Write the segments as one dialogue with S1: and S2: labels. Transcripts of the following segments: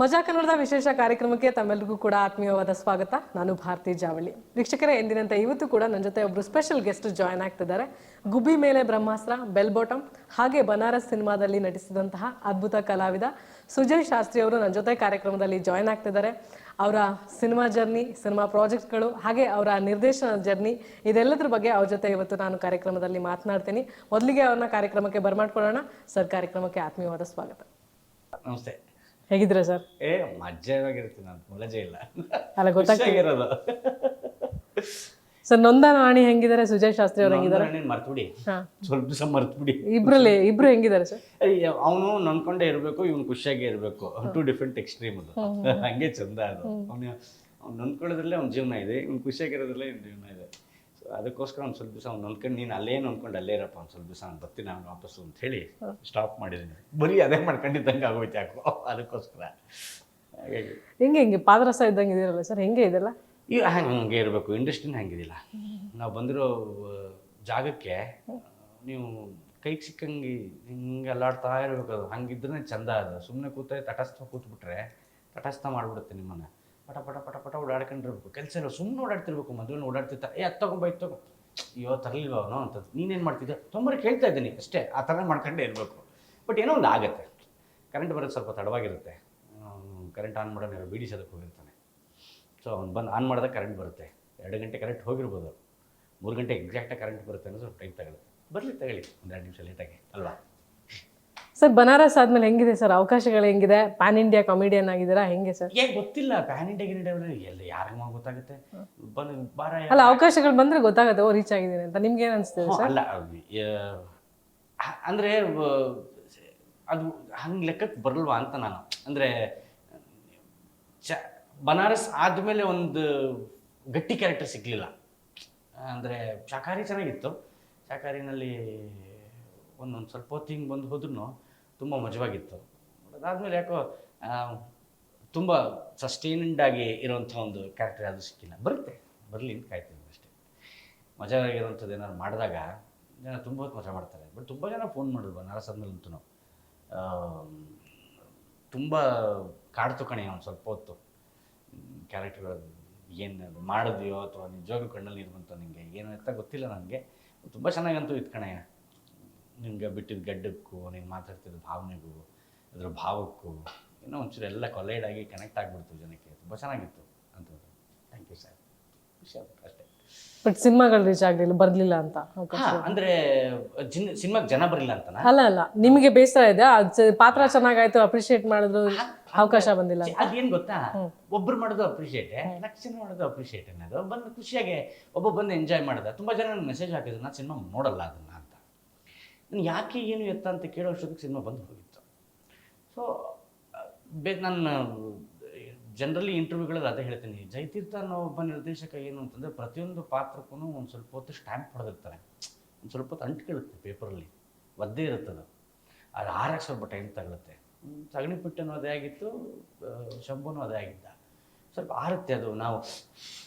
S1: ಮಜಾ ಕನ್ನಡದ ವಿಶೇಷ ಕಾರ್ಯಕ್ರಮಕ್ಕೆ ತಮ್ಮೆಲ್ಲರಿಗೂ ಕೂಡ ಆತ್ಮೀಯವಾದ ಸ್ವಾಗತ. ನಾನು ಭಾರತಿ ಜಾವಳಿ. ವೀಕ್ಷಕರೇ, ಎಂದಿನಂತೆ ಇವತ್ತು ಕೂಡ ನನ್ನ ಜೊತೆ ಒಬ್ರು ಸ್ಪೆಷಲ್ ಗೆಸ್ಟ್ ಜಾಯ್ನ್ ಆಗ್ತಿದ್ದಾರೆ. ಗುಬ್ಬಿ ಮೇಲೆ ಬ್ರಹ್ಮಾಸ್ತ್ರ ಬೆಲ್ ಬಾಟಮ್ ಹಾಗೆ ಬನಾರಸ್ ಸಿನಿಮಾದಲ್ಲಿ ನಟಿಸಿದಂತಹ ಅದ್ಭುತ ಕಲಾವಿದ ಸುಜಯ್ ಶಾಸ್ತ್ರಿ ಅವರು ನನ್ನ ಜೊತೆ ಕಾರ್ಯಕ್ರಮದಲ್ಲಿ ಜಾಯ್ನ್ ಆಗ್ತಿದ್ದಾರೆ. ಅವರ ಸಿನಿಮಾ ಜರ್ನಿ ಸಿನಿಮಾ ಪ್ರಾಜೆಕ್ಟ್ಗಳು ಹಾಗೆ ಅವರ ನಿರ್ದೇಶನ ಜರ್ನಿ ಇದೆಲ್ಲದ್ರ ಬಗ್ಗೆ ಅವ್ರ ಜೊತೆ ಇವತ್ತು ನಾನು ಕಾರ್ಯಕ್ರಮದಲ್ಲಿ ಮಾತನಾಡ್ತೀನಿ. ಮೊದಲಿಗೆ ಅವ್ರನ್ನ ಕಾರ್ಯಕ್ರಮಕ್ಕೆ ಬರ್ಮಾಡ್ಕೊಳ್ಳೋಣ. ಸರ್, ಕಾರ್ಯಕ್ರಮಕ್ಕೆ ಆತ್ಮೀಯವಾದ ಸ್ವಾಗತ.
S2: ನಮಸ್ತೆ.
S1: ಹೇಗಿದ್ದೀರಾ ಸರ್?
S2: ಏ ಮಜ್ಜಾಗಿರ್ತೀನಿ ನಾನು ಮುಲಜೆ ಇಲ್ಲ.
S1: ಅಲ್ಲ
S2: ಗೊತ್ತಾಗಿರೋದು
S1: ಸರ್ ನೊಂದ ನಾಣಿ ಹೆಂಗಿದ್ದಾರೆ? ಸುಜಯ್ ಶಾಸ್ತ್ರಿ ಅವ್ರು ಹೆಂಗಿದ್ದಾರೆ?
S2: ಮರ್ತ್ಬಿಡಿ. ಸ್ವಲ್ಪ ದಿವಸ ಮರ್ತ್ಬಿಡಿ.
S1: ಇಬ್ರಲ್ಲಿ ಇಬ್ರು ಹೆಂಗಿದ್ದಾರೆ ಸರ್?
S2: ಅವನು ನೊಂದ್ಕೊಂಡೇ ಇರಬೇಕು ಇವನು ಖುಷಿಯಾಗಿ ಇರಬೇಕು. ಟು ಡಿಫ್ರೆಂಟ್ ಎಕ್ಸ್ಟ್ರೀಮ್ ಅದು. ಹಂಗೆ ಚಂದ ಅದು. ಅವನು ಅವ್ನು ನೊಂದ್ಕೊಳ್ಳೋದ್ರಲ್ಲೇ ಅವ್ನ ಜೀವನ ಇದೆ ಇವ್ನು ಖುಷಿಯಾಗಿರೋದ್ರಲ್ಲೇ ಇವ್ನ ಜೀವನ ಇದೆ. ಅದಕ್ಕೋಸ್ಕರ ಒಂದು ಸ್ವಲ್ಪ ದಿವಸ ಅವ್ನು ಅಂದ್ಕೊಂಡು ನೀನು ಅಲ್ಲೇ ಅಂದ್ಕೊಂಡು ಅಲ್ಲೇ ಇರಪ್ಪ ಒಂದು ಸ್ವಲ್ಪ ದಿವಸ ನಾನು ಬರ್ತೀನಿ ನಾನು ವಾಪಸ್ಸು ಅಂತ ಹೇಳಿ ಸ್ಟಾಪ್ ಮಾಡಿದ್ದೀನಿ ಬರೀ ಅದೇ ಮಾಡ್ಕೊಂಡಿದ್ದಂಗೆ ಆಗೋಯ್ತು ಯಾಕೋ ಅದಕ್ಕೋಸ್ಕರ. ಹಾಗಾಗಿ
S1: ಹೆಂಗೆ ಹೆಂಗೆ? ಪಾದರಸ ಇದ್ದಂಗೆ ಇದೀರಲ್ಲ ಸರ್? ಹೆಂಗೆ ಇದೆಲ್ಲ?
S2: ಈಗ ಹಂಗೆ ಇರಬೇಕು ಇಂಡಸ್ಟ್ರಿನ ಹಂಗಿದಿಲ್ಲ ನಾವು ಬಂದಿರೋ ಜಾಗಕ್ಕೆ ನೀವು ಕೈಗೆ ಸಿಕ್ಕಂಗೆ ಹಿಂಗೆ ಅಲ್ಲಾಡ್ತಾ ಇರಬೇಕು ಅದು. ಹಂಗಿದ್ರೆ ಚಂದ ಅದು. ಸುಮ್ಮನೆ ಕೂತ ತಟಸ್ಥ ಕೂತ್ಬಿಟ್ರೆ ತಟಸ್ಥ ಮಾಡಿಬಿಡುತ್ತೆ ನಿಮ್ಮನ್ನು. ಪಟ ಪಟ ಪಟ ಪಟ ಓಡಾಡ್ಕೊಂಡಿರ್ಬೇಕು. ಕೆಲಸ ಇಲ್ಲ ಸುಮ್ಮನೆ ಓಡಾಡ್ತಿರ್ಬೇಕು ಮದುವೆ ಓಡಾಡ್ತಿರ್ತಾರೆ ಏ, ಅದು ತಗೊಂಬ ಇದು ತಗೋ ಅಯ್ಯೋ, ತರಲಿಲ್ವ ಅವನು? ಅಂತದ್ದು. ನೀನೇನು ಮಾಡ್ತಿದ್ದೆ? ತೊಂಬರಿ ಕೇಳ್ತಾ ಇದ್ದೀನಿ ಅಷ್ಟೇ. ಆ ಥರ ಮಾಡ್ಕೊಂಡೇ ಇರಬೇಕು. ಬಟ್ ಏನೋ ಒಂದು ಆಗುತ್ತೆ. ಕರೆಂಟ್ ಬರೋದು ಸ್ವಲ್ಪ ತಡವಾಗಿರುತ್ತೆ. ಕರೆಂಟ್ ಆನ್ ಮಾಡೋಣ ಬೀಡಿಸೋದಕ್ಕೆ ಹೋಗಿರ್ತಾನೆ. ಸೊ, ಅವ್ನು ಬಂದು ಆನ್ ಮಾಡಿದಾಗ ಕರೆಂಟ್ ಬರುತ್ತೆ. ಎರಡು ಗಂಟೆ ಕರೆಂಟ್ ಹೋಗಿರ್ಬೋದು. ಮೂರು ಗಂಟೆ ಎಕ್ಸಾಕ್ಟಾಗಿ ಕರೆಂಟ್ ಬರುತ್ತೆ ಅನ್ನೋ ಸ್ವಲ್ಪ ಟೈಮ್ ತಗೊಳುತ್ತೆ. ಬರಲಿ, ತಗೊಳ್ಳಿ. ಒಂದು ಎರಡು ನಿಮಿಷ ಲೇಟಾಗಿ. ಅಲ್ವಾ?
S1: ಸರ್ ಬನಾರಸ್ ಆದ್ಮೇಲೆ ಹೆಂಗಿದೆ ಸರ್? ಅವಕಾಶಗಳು ಹೆಂಗಿದೆ? ಪ್ಯಾನ್ ಇಂಡಿಯಾ ಕಾಮಿಡಿಯನ್ ಆಗಿದ್ದೀರಾ? ಹೆಂಗೆ ಸರ್?
S2: ಏನ್ ಗೊತ್ತಿಲ್ಲ. ಪ್ಯಾನ್ ಇಂಡಿಯಾ ಎಲ್ಲ ಯಾರಿಗೆ ಗೊತ್ತಾಗುತ್ತೆ. ಬಂದು ಬಾರ
S1: ಅಲ್ಲ ಅವಕಾಶಗಳು ಬಂದ್ರೆ ಗೊತ್ತಾಗುತ್ತೆ. ಓ ರೀಚ್ ಆಗಿದ್ದೀನಿ ಅಂತ. ನಿಮ್ಗೆ ಏನ್ ಅನ್ಸ್ತದೆ
S2: ಹ್ಞೂ, ಅಲ್ಲ ಅಂದ್ರೆ ಅದು ಹಂಗ್ ಲೆಕ್ಕಕ್ಕೆ ಬರಲ್ವಾ ಅಂತ ನಾನು. ಅಂದ್ರೆ ಚ ಬನಾರಸ್ ಆದಮೇಲೆ ಒಂದು ಗಟ್ಟಿ ಕ್ಯಾರೆಕ್ಟರ್ ಸಿಗ್ಲಿಲ್ಲ. ಅಂದ್ರೆ ಶಾಕಾರಿ ಚೆನ್ನಾಗಿತ್ತು. ಶಾಕಾರಿನಲ್ಲಿ ಒಂದೊಂದು ಸ್ವಲ್ಪ ಹೊತ್ತು ಹಿಂಗೆ ಬಂದು ಹೋದ್ರೂ ತುಂಬ ಮಜವಾಗಿತ್ತು. ಅದಾದಮೇಲೆ ಯಾಕೋ ತುಂಬ ಸಸ್ಟೈನ್ಡ್ ಆಗಿ ಇರುವಂಥ ಒಂದು ಕ್ಯಾರೆಕ್ಟರ್ ಅದು ಸಿಕ್ಕಿಲ್ಲ. ಬರುತ್ತೆ. ಬರಲಿ ಅಂತ ಕಾಯ್ತೀನಿ ಅಷ್ಟೇ. ಮಜವಾಗಿರುವಂಥದ್ದು ಏನಾದ್ರು ಮಾಡಿದಾಗ ಜನ ತುಂಬ ಮಜಾ ಮಾಡ್ತಾರೆ. ಬಟ್ ತುಂಬ ಜನ ಫೋನ್ ಮಾಡಿದ್ರು ನಾರಸಂದ್ರಲ್ಲಂತೂ ತುಂಬ ಕಾಡ್ತು ಕಣೆ ಒಂದು ಸ್ವಲ್ಪ ಹೊತ್ತು. ಕ್ಯಾರೆಕ್ಟರ್ ಏನು ಮಾಡಿದ್ಯೋ ಅಥವಾ ನಿಜವಾಗ್ಲೂ ಕಣ್ಣಲ್ಲಿ ಬಂತು ನಿಮಗೆ ಏನು ಅಂತ ಗೊತ್ತಿಲ್ಲ ನನಗೆ. ತುಂಬ ಚೆನ್ನಾಗಂತೂ ಇತ್ತು ಕಣಯ್ಯ ನಿನ್ಗೆ ಬಿಟ್ಟಿದ್ದ ಗಡ್ಡಕ್ಕೂ ನೀನು ಮಾತಾಡ್ತಿದ್ದ ಭಾವನೆಗೂ ಅದ್ರ ಭಾವಕ್ಕೂ ಏನೋ ಒಂಚೂರು ಎಲ್ಲ ಕೊಲೈಡ್ ಆಗಿ ಕನೆಕ್ಟ್ ಆಗಿಬಿಡ್ತು ಜನಕ್ಕೆ. ತುಂಬ ಚೆನ್ನಾಗಿತ್ತು ಅಂತ ಥ್ಯಾಂಕ್ ಯು ಸರ್ ಖುಷಿ ಆಗುತ್ತೆ ಅಷ್ಟೇ.
S1: ಬಟ್ ಸಿನಿಮಾಗಳು ರೀಚ್ ಆಗಲಿಲ್ಲ ಬರಲಿಲ್ಲ ಅಂತ
S2: ಅಂದ್ರೆ ಸಿನಿಮಾಗೆ ಜನ ಬರಲಿಲ್ಲ ಅಂತ
S1: ಅಲ್ಲ ಅಲ್ಲ. ನಿಮಗೆ ಬೇಸರ ಇದೆ ಪಾತ್ರ ಚೆನ್ನಾಗಾಯ್ತು ಅಪ್ರಿಷಿಯೇಟ್ ಮಾಡಿದ್ರು ಅವಕಾಶ ಬಂದಿಲ್ಲ
S2: ಅದೇನು ಗೊತ್ತಾ? ಒಬ್ರು ಮಾಡೋದು ಅಪ್ರಿಷಿಯೇಟ್ ಲಕ್ಷ ಜನ ಮಾಡೋದು ಅಪ್ರಿಷಿಯೇಟ್ ಅನ್ನೋದು. ಬಂದು ಖುಷಿಯಾಗಿ ಒಬ್ಬ ಬಂದು ಎಂಜಾಯ್ ಮಾಡ್ದ. ತುಂಬಾ ಜನ ಮೆಸೇಜ್ ಹಾಕಿದ್ರು. ನಾನು ಸಿನಿಮಾ ನೋಡಲ್ಲ ಅದನ್ನ. ನಾನು ಯಾಕೆ ಏನು ಎತ್ತ ಅಂತ ಕೇಳೋ ಅಷ್ಟೊತ್ತಿಗೆ ಸಿನಿಮಾ ಬಂದು ಹೋಗಿತ್ತು. ಸೊ ಬೇ ನಾನು ಜನರಲಿ ಇಂಟರ್ವ್ಯೂಗಳಲ್ಲಿ ಅದೇ ಹೇಳ್ತೀನಿ. ಜಯತೀರ್ಥ ಅನ್ನೋ ಒಬ್ಬ ನಿರ್ದೇಶಕ ಏನು ಅಂತಂದರೆ ಪ್ರತಿಯೊಂದು ಪಾತ್ರಕ್ಕೂ ಒಂದು ಸ್ವಲ್ಪ ಹೊತ್ತು ಸ್ಟ್ಯಾಂಪ್ ಹೊಡೆದಿರ್ತಾರೆ. ಒಂದು ಸ್ವಲ್ಪ ಹೊತ್ತು ಅಂಟ್ಕೊಳ್ಳುತ್ತೆ ಪೇಪರಲ್ಲಿ ಒದ್ದೇ ಇರುತ್ತದು. ಅದು ಆರಕ್ಕೆ ಸ್ವಲ್ಪ ಟೈಮ್ ತಗೊಳುತ್ತೆ. ಹ್ಮ್, ಸಗಣಿ ಪುಟ್ಟನೂ ಅದೇ ಆಗಿತ್ತು ಶಂಭುನೂ ಅದೇ ಆಗಿದ್ದ. ಸ್ವಲ್ಪ ಆರುತ್ತೆ ಅದು. ನಾವು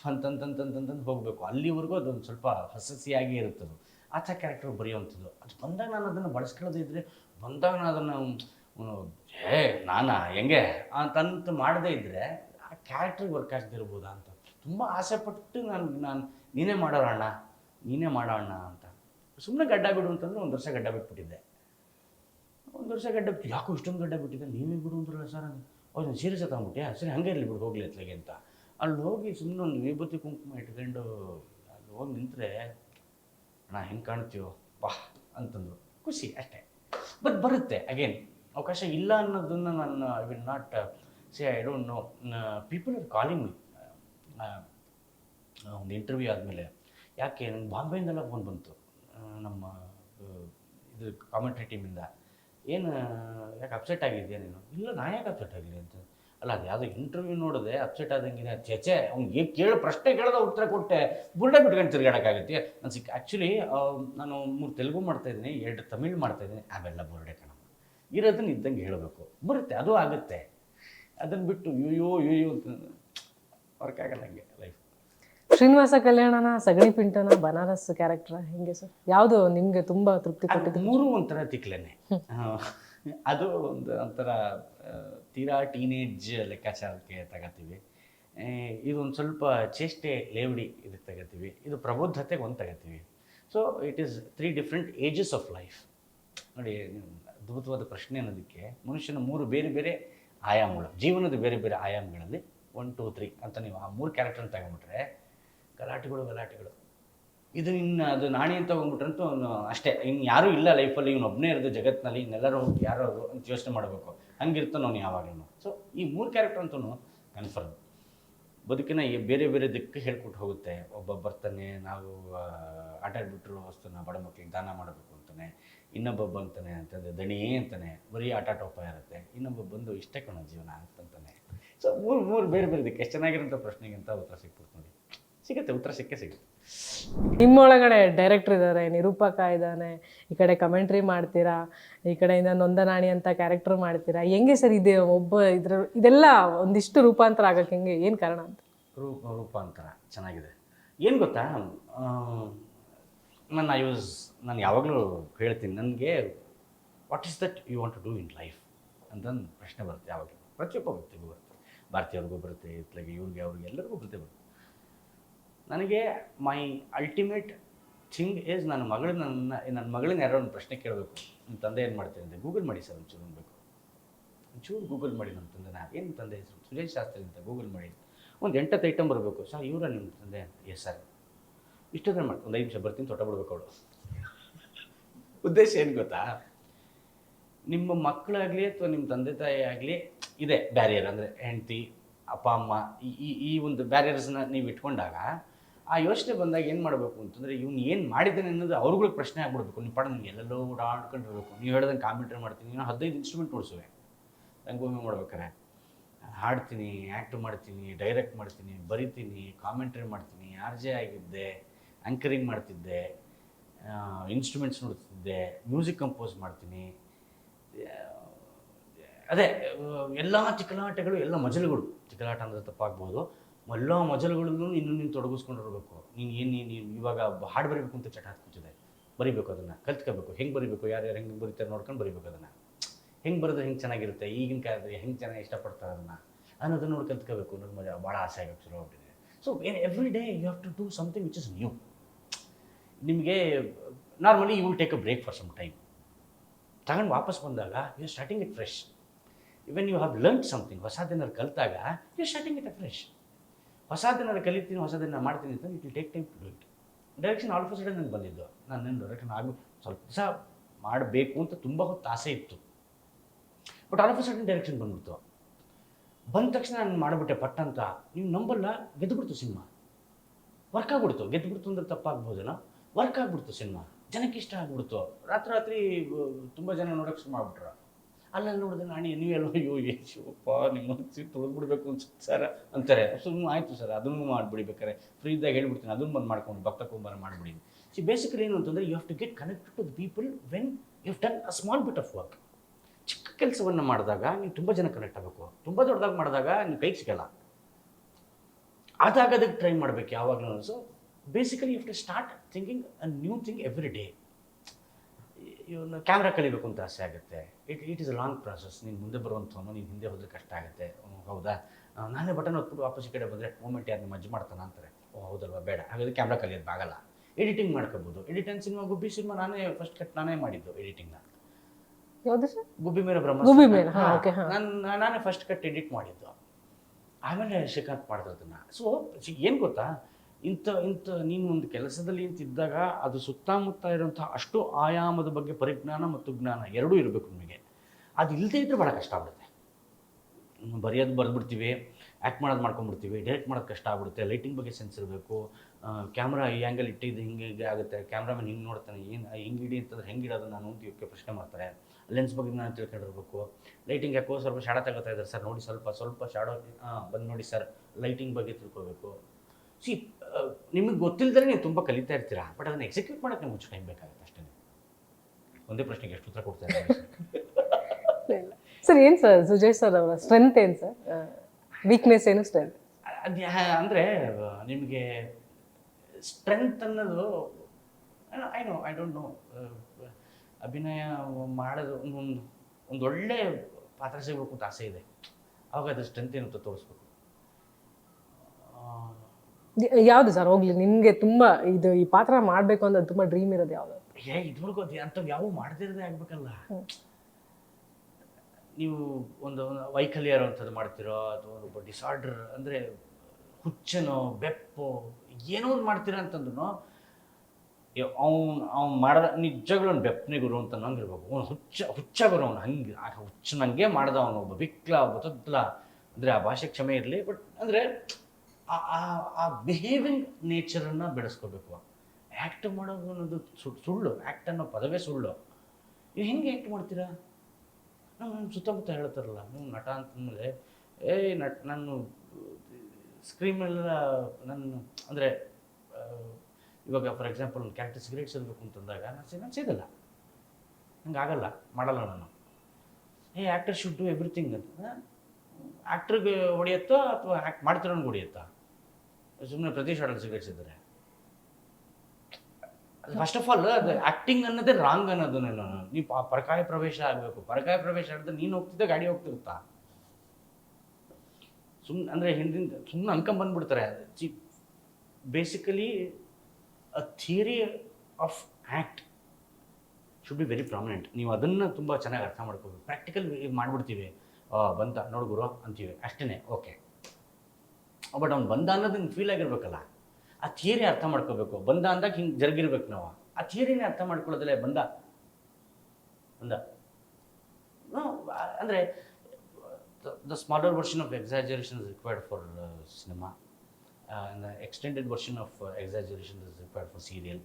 S2: ಅಂತಂತಂತಂತಂತಂದು ಹೋಗಬೇಕು. ಅಲ್ಲಿವರೆಗೂ ಅದೊಂದು ಸ್ವಲ್ಪ ಹಸಸಿಯಾಗಿ ಇರುತ್ತದು. ಆ ಥರ ಕ್ಯಾರೆಕ್ಟರ್ ಬರೆಯುವಂಥದ್ದು. ಅದು ಬಂದಾಗ ನಾನು ಅದನ್ನು ಬಳಸ್ಕೊಳ್ಳೋದು ಇದ್ದರೆ ಬಂದಾಗ ನಾನು ಅದನ್ನು ಹೇ, ನಾನಾ, ಹೆಂಗೆ? ಅಂತಂತ ಮಾಡದೇ ಇದ್ದರೆ ಆ ಕ್ಯಾರೆಕ್ಟ್ರಿಗೆ ವರ್ಕ್ ಆಗದಿರ್ಬೋದಾ ಅಂತ. ತುಂಬ ಆಸೆಪಟ್ಟು ನಾನು ನಾನು, ನೀನೇ ಮಾಡೋಣ ನೀನೇ ಮಾಡೋಣ ಅಂತ. ಸುಮ್ಮನೆ ಗಡ್ಡ ಬಿಡು ಅಂತಂದ್ರೆ ಒಂದು ವರ್ಷ ಗಡ್ಡ ಬಿಟ್ಬಿಟ್ಟಿದ್ದೆ. ಒಂದು ವರ್ಷ ಗಡ್ಡ ಬಿಟ್ಟು ಯಾಕೋ ಇಷ್ಟೊಂದು ಗಡ್ಡ ಬಿಟ್ಟಿದ್ದೆ? ನೀವೇ ಬಿಡು ಅಂದ್ರಲ್ಲ ಸರ್ ಅವ್ರು ನಾನು ಸೀರಿಯಸ್ ತಗೊಂಬಿಟ್ಟೆ ಸರಿ, ಹಂಗೆ ಇರಲಿ ಬಿಡು, ಹೋಗ್ಲಿ ಅತ್ಲಾಗೆ ಅಂತ. ಅಲ್ಲಿ ಹೋಗಿ ಸುಮ್ಮನೆ ಒಂದು ವಿಭೂತಿ ಕುಂಕುಮ ಇಟ್ಕೊಂಡು ಅಲ್ಲಿ ಹೋಗಿ ನಿಂತರೆ ಅಣ್ಣ ಹೆಂಗೆ ಕಾಣ್ತೀವೋ ಬಾ ಅಂತಂದು ಖುಷಿ ಅಷ್ಟೇ. ಬಟ್ ಬರುತ್ತೆ ಅಗೇನ್ ಅವಕಾಶ ಇಲ್ಲ ಅನ್ನೋದನ್ನು ನಾನು I will not say I don't know people are calling me ಒಂದು ಇಂಟರ್ವ್ಯೂ ಆದಮೇಲೆ, ಯಾಕೆ ನಂಗೆ ಬಾಂಬೆಯಿಂದೆಲ್ಲ ಫೋನ್ ಬಂತು? ನಮ್ಮ ಇದು ಕಾಮೆಂಟ್ರಿ ಟೀಮಿಂದ ಏನು, ಯಾಕೆ ಅಪ್ಸೆಟ್ ಆಗಿದೆಯಾ ನೀನು? ಇಲ್ಲ, ನಾ ಯಾಕೆ ಅಪ್ಸೆಟ್ ಆಗಿದೆ ಅಂತ ಅಲ್ಲ, ಅದು ಇಂಟರ್ವ್ಯೂ ನೋಡಿದೆ ಅಪ್ಸೆಟ್ ಆದಂಗೆ ಚೇಚೆ. ಅವ್ನಿಗೆ ಕೇಳಿ ಪ್ರಶ್ನೆ ಕೇಳಿದ ಉತ್ತರ ಕೊಟ್ಟೆ. ಬುಲ್ಡೆ ಬಿಟ್ಕೊಂಡು ತಿರ್ಗಾಡೋಕ್ಕಾಗುತ್ತೆ. ನಾನು ಆ್ಯಕ್ಚುಲಿ ನಾನು ಮೂರು ತೆಲುಗು ಮಾಡ್ತಾಯಿದ್ದೀನಿ ಎರಡು ತಮಿಳ್ ಮಾಡ್ತಾಯಿದ್ದೀನಿ ಅವೆಲ್ಲ ಬುರ್ಡೆ ಕಣ. ಇರೋದನ್ನ ಇದ್ದಂಗೆ ಹೇಳಬೇಕು. ಬರುತ್ತೆ, ಅದು ಆಗುತ್ತೆ. ಅದನ್ನು ಬಿಟ್ಟು ಯೂಯೋ ಯೂಯೋ ಅಂತ. ವರ್ಕ್ ಆಗಲ್ಲ ಹಂಗೆ ಲೈಫ್
S1: ಶ್ರೀನಿವಾಸ ಕಲ್ಯಾಣನ ಸಗಣಿ ಪಿಂಟನ ಬನಾರಸ್ ಕ್ಯಾರೆಕ್ಟರ್ ಹೆಂಗೆ ಸರ್? ಯಾವುದು ನಿಮ್ಗೆ ತುಂಬಾ ತೃಪ್ತಿ ಕೊಟ್ಟಿದ್ದು?
S2: ಮೂರು ಒಂಥರ ತಿಕ್ಲೇನೆ. ಅದು ಒಂದು ಒಂಥರ ತೀರಾ ಟೀನೇಜ್ ಲೆಕ್ಕಾಚಾರಕ್ಕೆ ತಗೋತೀವಿ. ಇದೊಂದು ಸ್ವಲ್ಪ ಚೇಷ್ಟೆ ಲೇವಡಿ ಇದಕ್ಕೆ ತಗೋತೀವಿ. ಇದು ಪ್ರಬುದ್ಧತೆಗೆ ಒಂದು ತಗೋತೀವಿ. So it is three different ages of life ನೋಡಿ ಅದ್ಭುತವಾದ ಪ್ರಶ್ನೆ ಅನ್ನೋದಕ್ಕೆ ಮನುಷ್ಯನ ಮೂರು ಬೇರೆ ಬೇರೆ ಆಯಾಮಗಳು ಜೀವನದ ಬೇರೆ ಬೇರೆ ಆಯಾಮಗಳಲ್ಲಿ ಒನ್ ಟೂ ತ್ರೀ ಅಂತ ನೀವು ಆ ಮೂರು ಕ್ಯಾರೆಕ್ಟರ್ನ ತಗೊಂಬಿಟ್ರೆ ಗಲಾಟೆಗಳು ಗಲಾಟೆಗಳು. ಇದು ಇನ್ನು ಅದು ನಾಣಿ ಅಂತ ಹೋಗ್ಬಿಟ್ರಂತೂ ಅವನು ಅಷ್ಟೇ. ಇನ್ನು ಯಾರೂ ಇಲ್ಲ ಲೈಫಲ್ಲಿ, ಇವ್ನು ಒಬ್ಬನೇ ಇರೋದು ಜಗತ್ತಿನಲ್ಲಿ, ಇನ್ನೆಲ್ಲರೂ ಯಾರೋ ಅಂತ ಯೋಚನೆ ಮಾಡಬೇಕು. ಹಂಗಿರ್ತಾನೆ ಅವ್ನು ಯಾವಾಗಲೂ ಸೊ ಈ ಮೂರು ಕ್ಯಾರೆಕ್ಟರ್ ಅಂತೂ ಕನ್ಫರ್ಮ್ ಬದುಕಿನ ಈ ಬೇರೆ ಬೇರೆ ದಿಕ್ಕು ಹೇಳ್ಕೊಟ್ಟು ಹೋಗುತ್ತೆ. ಒಬ್ಬ ಬರ್ತಾನೆ, ನಾವು ಆಟ ಆಡ್ಬಿಟ್ರು ವಸ್ತುನ ಬಡ ಮಕ್ಕಳಿಗೆ ದಾನ ಮಾಡಬೇಕು ಅಂತಾನೆ. ಇನ್ನೊಬ್ಬ ಬಂತಾನೆ, ಅಂತಂದರೆ ದಣಿ ಅಂತಾನೆ. ಬರೀ ಆಟ ಟೋಪ ಇರುತ್ತೆ. ಇನ್ನೊಬ್ಬ ಬಂದು ಇಷ್ಟೇ ಕಣ ಜೀವನ ಅಂತಂತಾನೆ. ಸೊ ಮೂರು ಮೂರು ಬೇರೆ ಬೇರೆ ದಿಕ್ಕೆ ಎಷ್ಟು ಚೆನ್ನಾಗಿರೋಂಥ ಪ್ರಶ್ನೆಗೆ ಅಂತ ಉತ್ತರ ಸಿಕ್ಬಿಡ್ತು ನೋಡಿ. ಸಿಗುತ್ತೆ ಉತ್ತರ ಸಿಕ್ಕೇ ಸಿಗುತ್ತೆ.
S1: ನಿಮ್ಮೊಳಗಡೆ ಡೈರೆಕ್ಟರ್ ಇದ್ದಾರೆ ನಿರೂಪಕ ಇದ್ದಾನೆ ಈ ಕಡೆ ಕಮೆಂಟ್ರಿ ಮಾಡ್ತೀರಾ ಈ ಕಡೆಯಿಂದ ನೊಂದನಾಣಿ ಅಂತ ಕ್ಯಾರೆಕ್ಟರ್ ಮಾಡ್ತೀರಾ ಹೆಂಗೆ ಸರ್ ಇದೆ ಒಬ್ಬ ಇದ್ರ ಇದೆಲ್ಲ ಒಂದಿಷ್ಟು ರೂಪಾಂತರ ಆಗಕ್ಕೆ ಹೆಂಗೆ ಏನು ಕಾರಣ ಅಂತ?
S2: ರೂಪ ರೂಪಾಂತರ ಚೆನ್ನಾಗಿದೆ. ಏನು ಗೊತ್ತಾ? ನನ್ನ ಯೂಸ್ ನಾನು ಯಾವಾಗಲೂ ಹೇಳ್ತೀನಿ ನನಗೆ what is that you want to do in life ಅಂತಂದು ಪ್ರಶ್ನೆ ಬರುತ್ತೆ ಯಾವಾಗಲೂ. ಪ್ರತಿಯೊಬ್ಬ ವ್ಯಕ್ತಿಗೂ ಬರುತ್ತೆ. ಭಾರತೀಯವ್ರಿಗೂ ಬರುತ್ತೆ ಇತ್ಲಾಗೆ ಇವ್ರಿಗೆ ಅವ್ರಿಗೆ ಎಲ್ಲರಿಗೂ ಬರುತ್ತೆ ಬರುತ್ತೆ. ನನಗೆ ಮೈ ಅಲ್ಟಿಮೇಟ್ ಥಿಂಗ್ ಈಸ್ ನನ್ನ ಮಗಳು ನನ್ನ ನನ್ನ ಮಗಳನ್ನ ಯಾರೋ ಒಂದು ಪ್ರಶ್ನೆ ಕೇಳಬೇಕು. ನಿಮ್ಮ ತಂದೆ ಏನು ಮಾಡ್ತೀನಿ ಅಂತ ಗೂಗಲ್ ಮಾಡಿ ಸರ್ ಒಂಚೂರು ಅನ್ಬೇಕು ಒಂಚೂರು ಗೂಗಲ್ ಮಾಡಿ ನಮ್ಮ ತಂದೆ ನಾ ಏನು ತಂದೆ ಹೆಸರು? ಸುರೇಶ್ ಶಾಸ್ತ್ರಿ ಅಂತ ಗೂಗಲ್ ಮಾಡಿ. ಒಂದು ಎಂಟತ್ತು ಐಟಮ್ ಬರಬೇಕು. ಸರ್, ಇವರ ನಿಮ್ಮ ತಂದೆ ಅಂತ? ಎಸ್ ಸರ್ ಇಷ್ಟೊಂದು ಮಾಡಿ, ಒಂದು ಐದು ನಿಮಿಷ ಬರ್ತೀನಿ ತೊಟ ಬಿಡ್ಬೇಕು ಅವಳು. ಉದ್ದೇಶ ಏನು ಗೊತ್ತಾ? ನಿಮ್ಮ ಮಕ್ಕಳಾಗಲಿ ಅಥವಾ ನಿಮ್ಮ ತಂದೆ ತಾಯಿ ಆಗಲಿ ಇದೆ ಬ್ಯಾರಿಯರ್ ಅಂದರೆ ಹೆಂಡತಿ, ಅಪ್ಪ, ಅಮ್ಮ, ಈ ಈ ಒಂದು ಬ್ಯಾರಿಯರ್ಸ್ನ ನೀವು ಇಟ್ಕೊಂಡಾಗ ಆ ಯೋಚನೆ ಬಂದಾಗ ಏನು ಮಾಡಬೇಕು ಅಂತಂದರೆ, ಇವ್ನು ಏನು ಮಾಡಿದ್ದಾನೆ ಅನ್ನೋದು ಅವ್ರುಗಳಿಗೆ ಪ್ರಶ್ನೆ ಆಗ್ಬಿಡ್ಬೇಕು. ನಿಮ್ಮ ಪಡ ನನಗೆ ಎಲ್ಲೆಲ್ಲೋ ಓಡಾಡ್ಕೊಂಡಿರ್ಬೇಕು ನೀವು ಹೇಳ್ದಂಗೆ ಕಾಮೆಂಟ್ರಿ ಮಾಡ್ತೀನಿ. ನಾನು ಹದಿನೈದು ಇನ್ಸ್ಟ್ರೂಮೆಂಟ್ ನೋಡಿಸುವೆ ರಂಗಭೂಮಿ ಮಾಡ್ಬೇಕಾರೆ ಹಾಡ್ತೀನಿ ಆ್ಯಕ್ಟ್ ಮಾಡ್ತೀನಿ ಡೈರೆಕ್ಟ್ ಮಾಡ್ತೀನಿ, ಬರಿತೀನಿ ಕಾಮೆಂಟ್ರಿ ಮಾಡ್ತೀನಿ ಆರ್ ಜೆ ಆಗಿದ್ದೆ ಆ್ಯಂಕರಿಂಗ್ ಮಾಡ್ತಿದ್ದೆ ಇನ್ಸ್ಟ್ರೂಮೆಂಟ್ಸ್ ನೋಡ್ತಿದ್ದೆ ಮ್ಯೂಸಿಕ್ ಕಂಪೋಸ್ ಮಾಡ್ತೀನಿ. ಅದೇ, ಎಲ್ಲ ಚಿಕ್ಕಲಾಟಗಳು, ಎಲ್ಲ ಮಜಲುಗಳು, ಚಿಕ್ಕಲಾಟ ಅಂದರೆ ತಪ್ಪಾಗ್ಬೋದು. ಎಲ್ಲ ಮಜಲುಗಳನ್ನು ಇನ್ನು ನೀನು ತೊಡಗಿಸ್ಕೊಂಡಿರ್ಬೇಕು. ನೀನು ಏನು ನೀನು ಇವಾಗ ಹಾಡು ಬರೀಬೇಕು ಅಂತ ಚಟ ಕೂತಿದೆ ಬರಿಬೇಕು ಅದನ್ನು, ಕಲ್ತ್ಕೋಬೇಕು. ಹೆಂಗೆ ಬರಿಬೇಕು? ಯಾರು ಯಾರು ಹೆಂಗೆ ಬರೀತಾರೆ ನೋಡ್ಕೊಂಡು ಬರಿಬೇಕು ಅದನ್ನು. ಹೆಂಗೆ ಬರೆದ್ರೆ ಹೆಂಗೆ ಚೆನ್ನಾಗಿರುತ್ತೆ? ಈಗಿನ ಕಾಲದಲ್ಲಿ ಹೆಂಗೆ ಚೆನ್ನಾಗಿ ಇಷ್ಟಪಡ್ತಾರೆ ಅದನ್ನು? ಅನ್ನೋದನ್ನು ನೋಡಿ ಕಲ್ತ್ಕೋಬೇಕು. ಅನ್ನೋದು ಮಜಾ, ಭಾಳ ಆಸೆ ಆಗಕ್ಕೆ ಶುರು ಆಗ್ಬಿಟ್ಟಿದೆ. So every day you have to do something which is new ನಿಮಗೆ normally you will take a break for some time ತಗೊಂಡು ವಾಪಸ್ ಬಂದಾಗ you are starting it fresh when you have learn something ಹೊಸದೇನಾದ್ರು ಕಲಿತಾಗ you are starting it a fresh ಹೊಸದನ್ನಾರು ಕಲಿತೀನಿ, ಹೊಸದನ್ನ ಮಾಡ್ತೀನಿ ಅಂತ it will take time to do it direction all sudden ನನಗೆ ಬಂದಿದ್ದು. ನಾನು ನನ್ನ ಡೈರೆಕ್ಷನ್ ಆಗಿ ಸ್ವಲ್ಪ ದಿವಸ ಮಾಡಬೇಕು ಅಂತ ತುಂಬ ಹೊತ್ತು ಆಸೆ ಇತ್ತು. ಬಟ್ ಆಲ್ಫೋ ಸಡನ್ ಡೈರೆಕ್ಷನ್ ಬಂದ್ಬಿಡ್ತು. ಬಂದ ತಕ್ಷಣ ನಾನು ಮಾಡಿಬಿಟ್ಟೆ ಪಟ್ ಅಂತ. ನೀವು ನಂಬಲ್ಲ ಗೆದ್ದುಬಿಡ್ತು ಸಿನಿಮಾ. ವರ್ಕ್ ಆಗ್ಬಿಡ್ತು. ಗೆದ್ದುಬಿಡ್ತು ಅಂದ್ರೆ ತಪ್ಪಾಗ್ಬೋದೇನೋ? ವರ್ಕ್ ಆಗ್ಬಿಡ್ತು ಸಿನಿಮಾ. ಜನಕ್ಕೆ ಇಷ್ಟ ಆಗ್ಬಿಡ್ತು. ರಾತ್ರಿ ರಾತ್ರಿ ತುಂಬ ಜನ ನೋಡೋಕೆ ಶುರು ಮಾಡ್ಬಿಟ್ರು. ಅಲ್ಲಲ್ಲಿ ನೋಡಿದ್ರೆ ನಾನು ನೀವೆಲ್ಲ ಅಯ್ಯೋ ಶಿವಪ್ಪ ನಿಮ್ಮ ತೊಳೆದ್ಬಿಡ್ಬೇಕು ಅನ್ಸುತ್ತೆ ಸರ್ ಅಂತಾರೆ. ಸುಮ್ಮನೆ ಆಯಿತು ಸರ್, ಅದನ್ನು ಮಾಡಿಬಿಡಿ ಬೇಕಾರೆ. ಫ್ರೀ ಇದ್ದಾಗ ಹೇಳ್ಬಿಡ್ತೀನಿ, ಅದನ್ನು ಬಂದು ಮಾಡ್ಕೊಂಡು ಭಕ್ತ ಕುಂಬಾರ ಮಾಡಿಬಿಡಿ ಸಿ ಬೇಸಿಕಲಿ ಏನು ಅಂತಂದರೆ you have to get connected to the people when you have done a small bit of work ಚಿಕ್ಕ ಕೆಲಸವನ್ನು ಮಾಡಿದಾಗ ನೀವು ತುಂಬ ಜನ ಕನೆಕ್ಟ್ ಆಗಬೇಕು. ತುಂಬ ದೊಡ್ಡದಾಗಿ ಮಾಡಿದಾಗ ನೀವು ಕೈಗೆ ಸಿಗಲ್ಲ. ಆದಾಗ ಅದಕ್ಕೆ ಟ್ರೈ ಮಾಡಬೇಕು ಯಾವಾಗಲೂ so basically you to start thinking a new thing every day ಇವನ್ನ ಕ್ಯಾಮ್ರಾ ಕಲಿಬೇಕು ಅಂತ ಆಸೆ ಆಗುತ್ತೆ. It it is a long process ನೀನು ಮುಂದೆ ಬರುವಂಥವನು ನೀನು ಹಿಂದೆ ಹೋದ್ರೆ ಕಷ್ಟ ಆಗುತ್ತೆ. ಹೌದಾ? ನಾನೇ ಬಟನ್ ಹೊತ್ಬಿಟ್ಟು ವಾಪಸ್ ಈ ಕಡೆ ಬಂದರೆ ಮೂಮೆಂಟ್ ಯಾರನ್ನ ಮಜ್ಜು ಮಾಡ್ತಾನೆ? ಅಂತಾರೆ. ಓ ಹೌದಲ್ವಾ? ಬೇಡ. ಹಾಗಾದ್ರೆ ಕ್ಯಾಮ್ರಾ ಕಲಿಯೋದು ಆಗಲ್ಲ ಎಡಿಟಿಂಗ್ ಮಾಡ್ಕೋಬೋದು. ಎಡಿಟಿಂಗ್ ಸಿನಿಮಾ ಗುಬ್ಬಿ ಸಿನಿಮಾ ನಾನೇ ಫಸ್ಟ್ ಕಟ್ ನಾನೇ ಮಾಡಿದ್ದು ಎಡಿಟಿಂಗ್ನ
S1: ಯಾವುದು ಸರ್?
S2: ಗುಬ್ಬಿ ಮೇಲೆ ಬ್ರಹ್ಮ
S1: ಗುಬ್ಬಿ ಮೇಲೆ, ಹಾ, okay, ಹಾ.
S2: ನಾನು ನಾನೇ ಫಸ್ಟ್ ಕಟ್ ಎಡಿಟ್ ಮಾಡಿದ್ದು. ಆಮೇಲೆ ಶ್ರೀಕಾಂತ್ ಮಾಡಿದ್ರು ಅದನ್ನ ಸೊ ಏನು ಗೊತ್ತಾ? ಇಂಥ ಇಂಥ, ನೀನು ಒಂದು ಕೆಲಸದಲ್ಲಿ ಅಂತಿದ್ದಾಗ ಅದು ಸುತ್ತಮುತ್ತ ಇರುವಂಥ ಅಷ್ಟು ಆಯಾಮದ ಬಗ್ಗೆ ಪರಿಜ್ಞಾನ ಮತ್ತು ಜ್ಞಾನ ಎರಡೂ ಇರಬೇಕು ನಿಮಗೆ. ಅದು ಇಲ್ಲದೇ ಇದ್ರೆ ಭಾಳ ಕಷ್ಟ ಆಗ್ಬಿಡುತ್ತೆ. ಬರೆಯೋದು ಬರೆದ್ಬಿಡ್ತೀವಿ ಆ್ಯಕ್ಟ್ ಮಾಡೋದು ಮಾಡ್ಕೊಂಡ್ಬಿಡ್ತೀವಿ ಡೈರೆಕ್ಟ್ ಮಾಡೋದು ಕಷ್ಟ ಆಗ್ಬಿಡುತ್ತೆ. ಲೈಟಿಂಗ್ ಬಗ್ಗೆ ಸೆನ್ಸ್ ಇರಬೇಕು. ಕ್ಯಾಮ್ರಾ ಈ ಆ್ಯಂಗಲ್ ಇಟ್ಟಿದ್ದು ಹಿಂಗೆ ಹಿಂಗೆ ಆಗುತ್ತೆ. ಕ್ಯಾಮ್ರಾಮನ್ ಹಿಂಗೆ ನೋಡ್ತಾನೆ, ಏನು, ಹಿಂಗೆ ಇಡಿ ಅಂತಂದ್ರೆ ಹೆಂಗೆ ಇಡೋದು ನಾನು ಅಂತ ಪ್ರಶ್ನೆ ಮಾಡ್ತಾರೆ. ಲೆನ್ಸ್ ಬಗ್ಗೆ ನಾನು ತಿಳ್ಕೊಂಡಿರ್ಬೇಕು. ಲೈಟಿಂಗ್ ಯಾಕೋ ಸ್ವಲ್ಪ ಶಾಡ ತಗೋತಾ ಇದ್ದಾರೆ ಸರ್. ನೋಡಿ ಸ್ವಲ್ಪ ಸ್ವಲ್ಪ ಶಾಡೋ ಬಂದು ನೋಡಿ ಸರ್. ಲೈಟಿಂಗ್ ಬಗ್ಗೆ ತಿಳ್ಕೊಬೇಕು. ಸಿ ನಿಮಗೆ ಗೊತ್ತಿಲ್ಲದ್ರೆ ನೀವು ತುಂಬ ಕಲಿತಾ ಇರ್ತೀರಾ? ಬಟ್ ಅದನ್ನು ಎಕ್ಸಿಕ್ಯೂಟ್ ಮಾಡೋಕ್ಕೆ ನಿಮ್ಗೆ ಟೈಮ್ ಬೇಕಾಗುತ್ತೆ ಅಷ್ಟೇ. ಒಂದೇ ಪ್ರಶ್ನೆಗೆ ಎಷ್ಟು ಉತ್ತರ ಕೊಡ್ತಾ ಇದ್ದಾರೆ?
S1: ಸರ್ ಏನು ಸರ್ ಸುಜಯ್ ಸರ್ ಅವರ ಸ್ಟ್ರೆಂತ್ ಏನು ಸರ್ ವೀಕ್ನೆಸ್ ಏನು ಸ್ಟ್ರೆಂತ್
S2: ಅದು ಅಂದರೆ ನಿಮಗೆ ಸ್ಟ್ರೆಂತ್ ಅನ್ನೋದು I know I don't know ಅಭಿನಯ ಮಾಡೋದು ಒಂದು ಒಂದು ಒಳ್ಳೆ ಪಾತ್ರ ಸಿಗಬೇಕು ಅಂತ ಆಸೆ ಇದೆ. ಅವಾಗ ಅದು ಸ್ಟ್ರೆಂತ್ ಏನು ಅಂತ ತೋರಿಸ್ಬೇಕು? ಆ,
S1: ಯಾವುದು ಸರ್? ಹೋಗ್ಲಿ ನಿಮಗೆ ತುಂಬ ಇದು ಈ ಪಾತ್ರ ಮಾಡಬೇಕು ಅಂತ ತುಂಬ ಡ್ರೀಮ್ ಇರೋದು ಯಾವುದು?
S2: ಏ ಇದುವರೆಗೂ ಅದು ಅಂಥವು ಯಾವ ಮಾಡದಿರದೇ ಆಗ್ಬೇಕಲ್ಲ. ನೀವು ಒಂದು ವೈಕಲ್ಯ ಇರೋವಂಥದ್ದು ಮಾಡ್ತಿರೋ ಅಥವಾ ಒಬ್ಬ ಡಿಸಾರ್ಡರ್ ಅಂದರೆ ಹುಚ್ಚನೋ ಬೆಪ್ಪೋ ಏನೋ ಒಂದು ಮಾಡ್ತೀರಾ ಅಂತಂದ್ರು ಅವ್ನು ಅವ್ನು ಮಾಡ್ದ ನಿಜಗಳು ಅವ್ನು ಬೆಪ್ಪನೆ ಗುರು ಅಂತ ನಂಗಿರ್ಬೇಕು. ಅವ್ನು ಹುಚ್ಚ ಹುಚ್ಚ ಗುರು ಅವ್ನು ಹಂಗೆ ಆ ಹುಚ್ಚನಂಗೆ ಮಾಡ್ದ ಅವನು ಒಬ್ಬ ಬಿಕ್ಲ ಒಬ್ಬ ತೊದ್ಲ. ಅಂದರೆ ಆ ಭಾಷೆ ಕ್ಷಮೆ ಇರಲಿ ಬಟ್ ಅಂದರೆ ಆ- ಆ- ಬಿಹೇವಿಂಗ್ ನೇಚರನ್ನು ಬೆಳೆಸ್ಕೋಬೇಕು. ಆ್ಯಕ್ಟ್ ಮಾಡೋದು ಅನ್ನೋದು ಸುಳ್ಳು. ಆ್ಯಕ್ಟ್ ಅನ್ನೋ ಪದವೇ ಸುಳ್ಳು. ನೀವು ಹೆಂಗೆ ಆ್ಯಕ್ಟ್ ಮಾಡ್ತೀರಾ? ನಮ್ಮ ಸುತ್ತಮುತ್ತ ಹೇಳ್ತಾರಲ್ಲ, ನೀವು ನಟ ಅಂತಂದರೆ ಏಯ್ ನಟ್, ನಾನು ಸ್ಕ್ರೀನೆಲ್ಲ ನನ್ನ ಅಂದರೆ ಇವಾಗ ಫಾರ್ ಎಕ್ಸಾಂಪಲ್ ಒಂದು ಕ್ಯಾರೆಕ್ಟರ್ ಸಿಗರೇಟ್ ಸೇದಬೇಕು ಅಂತಂದಾಗ ನಾನು ನಾನು ಸೇದಲ್ಲ. ನಂಗೆ ಆಗಲ್ಲ. ಮಾಡಲ್ಲ ನಾನು. ಏ ಆ್ಯಕ್ಟರ್ ಶುಡ್ ಡೂ ಎವ್ರಿಥಿಂಗ್ ಅಂತ. ಆ್ಯಕ್ಟ್ರಿಗೆ ಹೊಡೆಯುತ್ತೋ ಅಥವಾ ಆ್ಯಕ್ಟ್ ಮಾಡ್ತಿರೋನ್ಗೆ ಹೊಡೆಯುತ್ತಾ? ಸುಮ್ಮನೆ ಪ್ರತೀಶ್ ಆಡಲ್ ಸಿಗರೇಟ್ ಸೇದಿದ್ರೆ ಫಸ್ಟ್ ಆಫ್ ಆಲ್ ಅದು ಆ್ಯಕ್ಟಿಂಗ್ ಅನ್ನೋದೇ ರಾಂಗ್ ಅನ್ನೋದು ನಾನು. ನೀವು ಪರಕಾಯ ಪ್ರವೇಶ ಆಗಬೇಕು. ಪರಕಾಯ ಪ್ರವೇಶ ಆಡಿದ್ರೆ ನೀನು ಹೋಗ್ತಿದ್ದೆ, ಗಾಡಿ ಹೋಗ್ತಿರುತ್ತಾ? ಸುಮ್ಮನೆ ಅಂದರೆ ಹಿಂದಿಂದ ಸುಮ್ಮನೆ ಅನ್ಕೊಂಬಂದ್ಬಿಡ್ತಾರೆ ಚಿ basically a theory of act should be very prominent ನೀವು ಅದನ್ನು ತುಂಬ ಚೆನ್ನಾಗಿ ಅರ್ಥ ಮಾಡ್ಕೋಬೇಕು. ಪ್ರಾಕ್ಟಿಕಲ್ ಮಾಡಿಬಿಡ್ತೀವಿ. ಬಂತ, ನೋಡು ಗುರು, ಅಂತೀವಿ. ಅಷ್ಟೇ ಓಕೆ ಬಟ್ ಅವ್ನು ಬಂದ ಅನ್ನೋದನ್ನ ಫೀಲ್ ಆಗಿರ್ಬೇಕಲ್ಲ. ಆ ಥಿಯರಿ ಅರ್ಥ ಮಾಡ್ಕೋಬೇಕು. ಬಂದ ಅಂದಾಗ ಹಿಂಗೆ ಜರುಗಿರ್ಬೇಕು ನಾವು. ಆ ಥಿಯರಿನೇ ಅರ್ಥ ಮಾಡ್ಕೊಳ್ಳೋದಿಲ್ಲ ಬಂದ. ಬಂದ. ಅಂದರೆ, the smaller version of exaggeration is required for cinema extended version of exaggeration is required for serial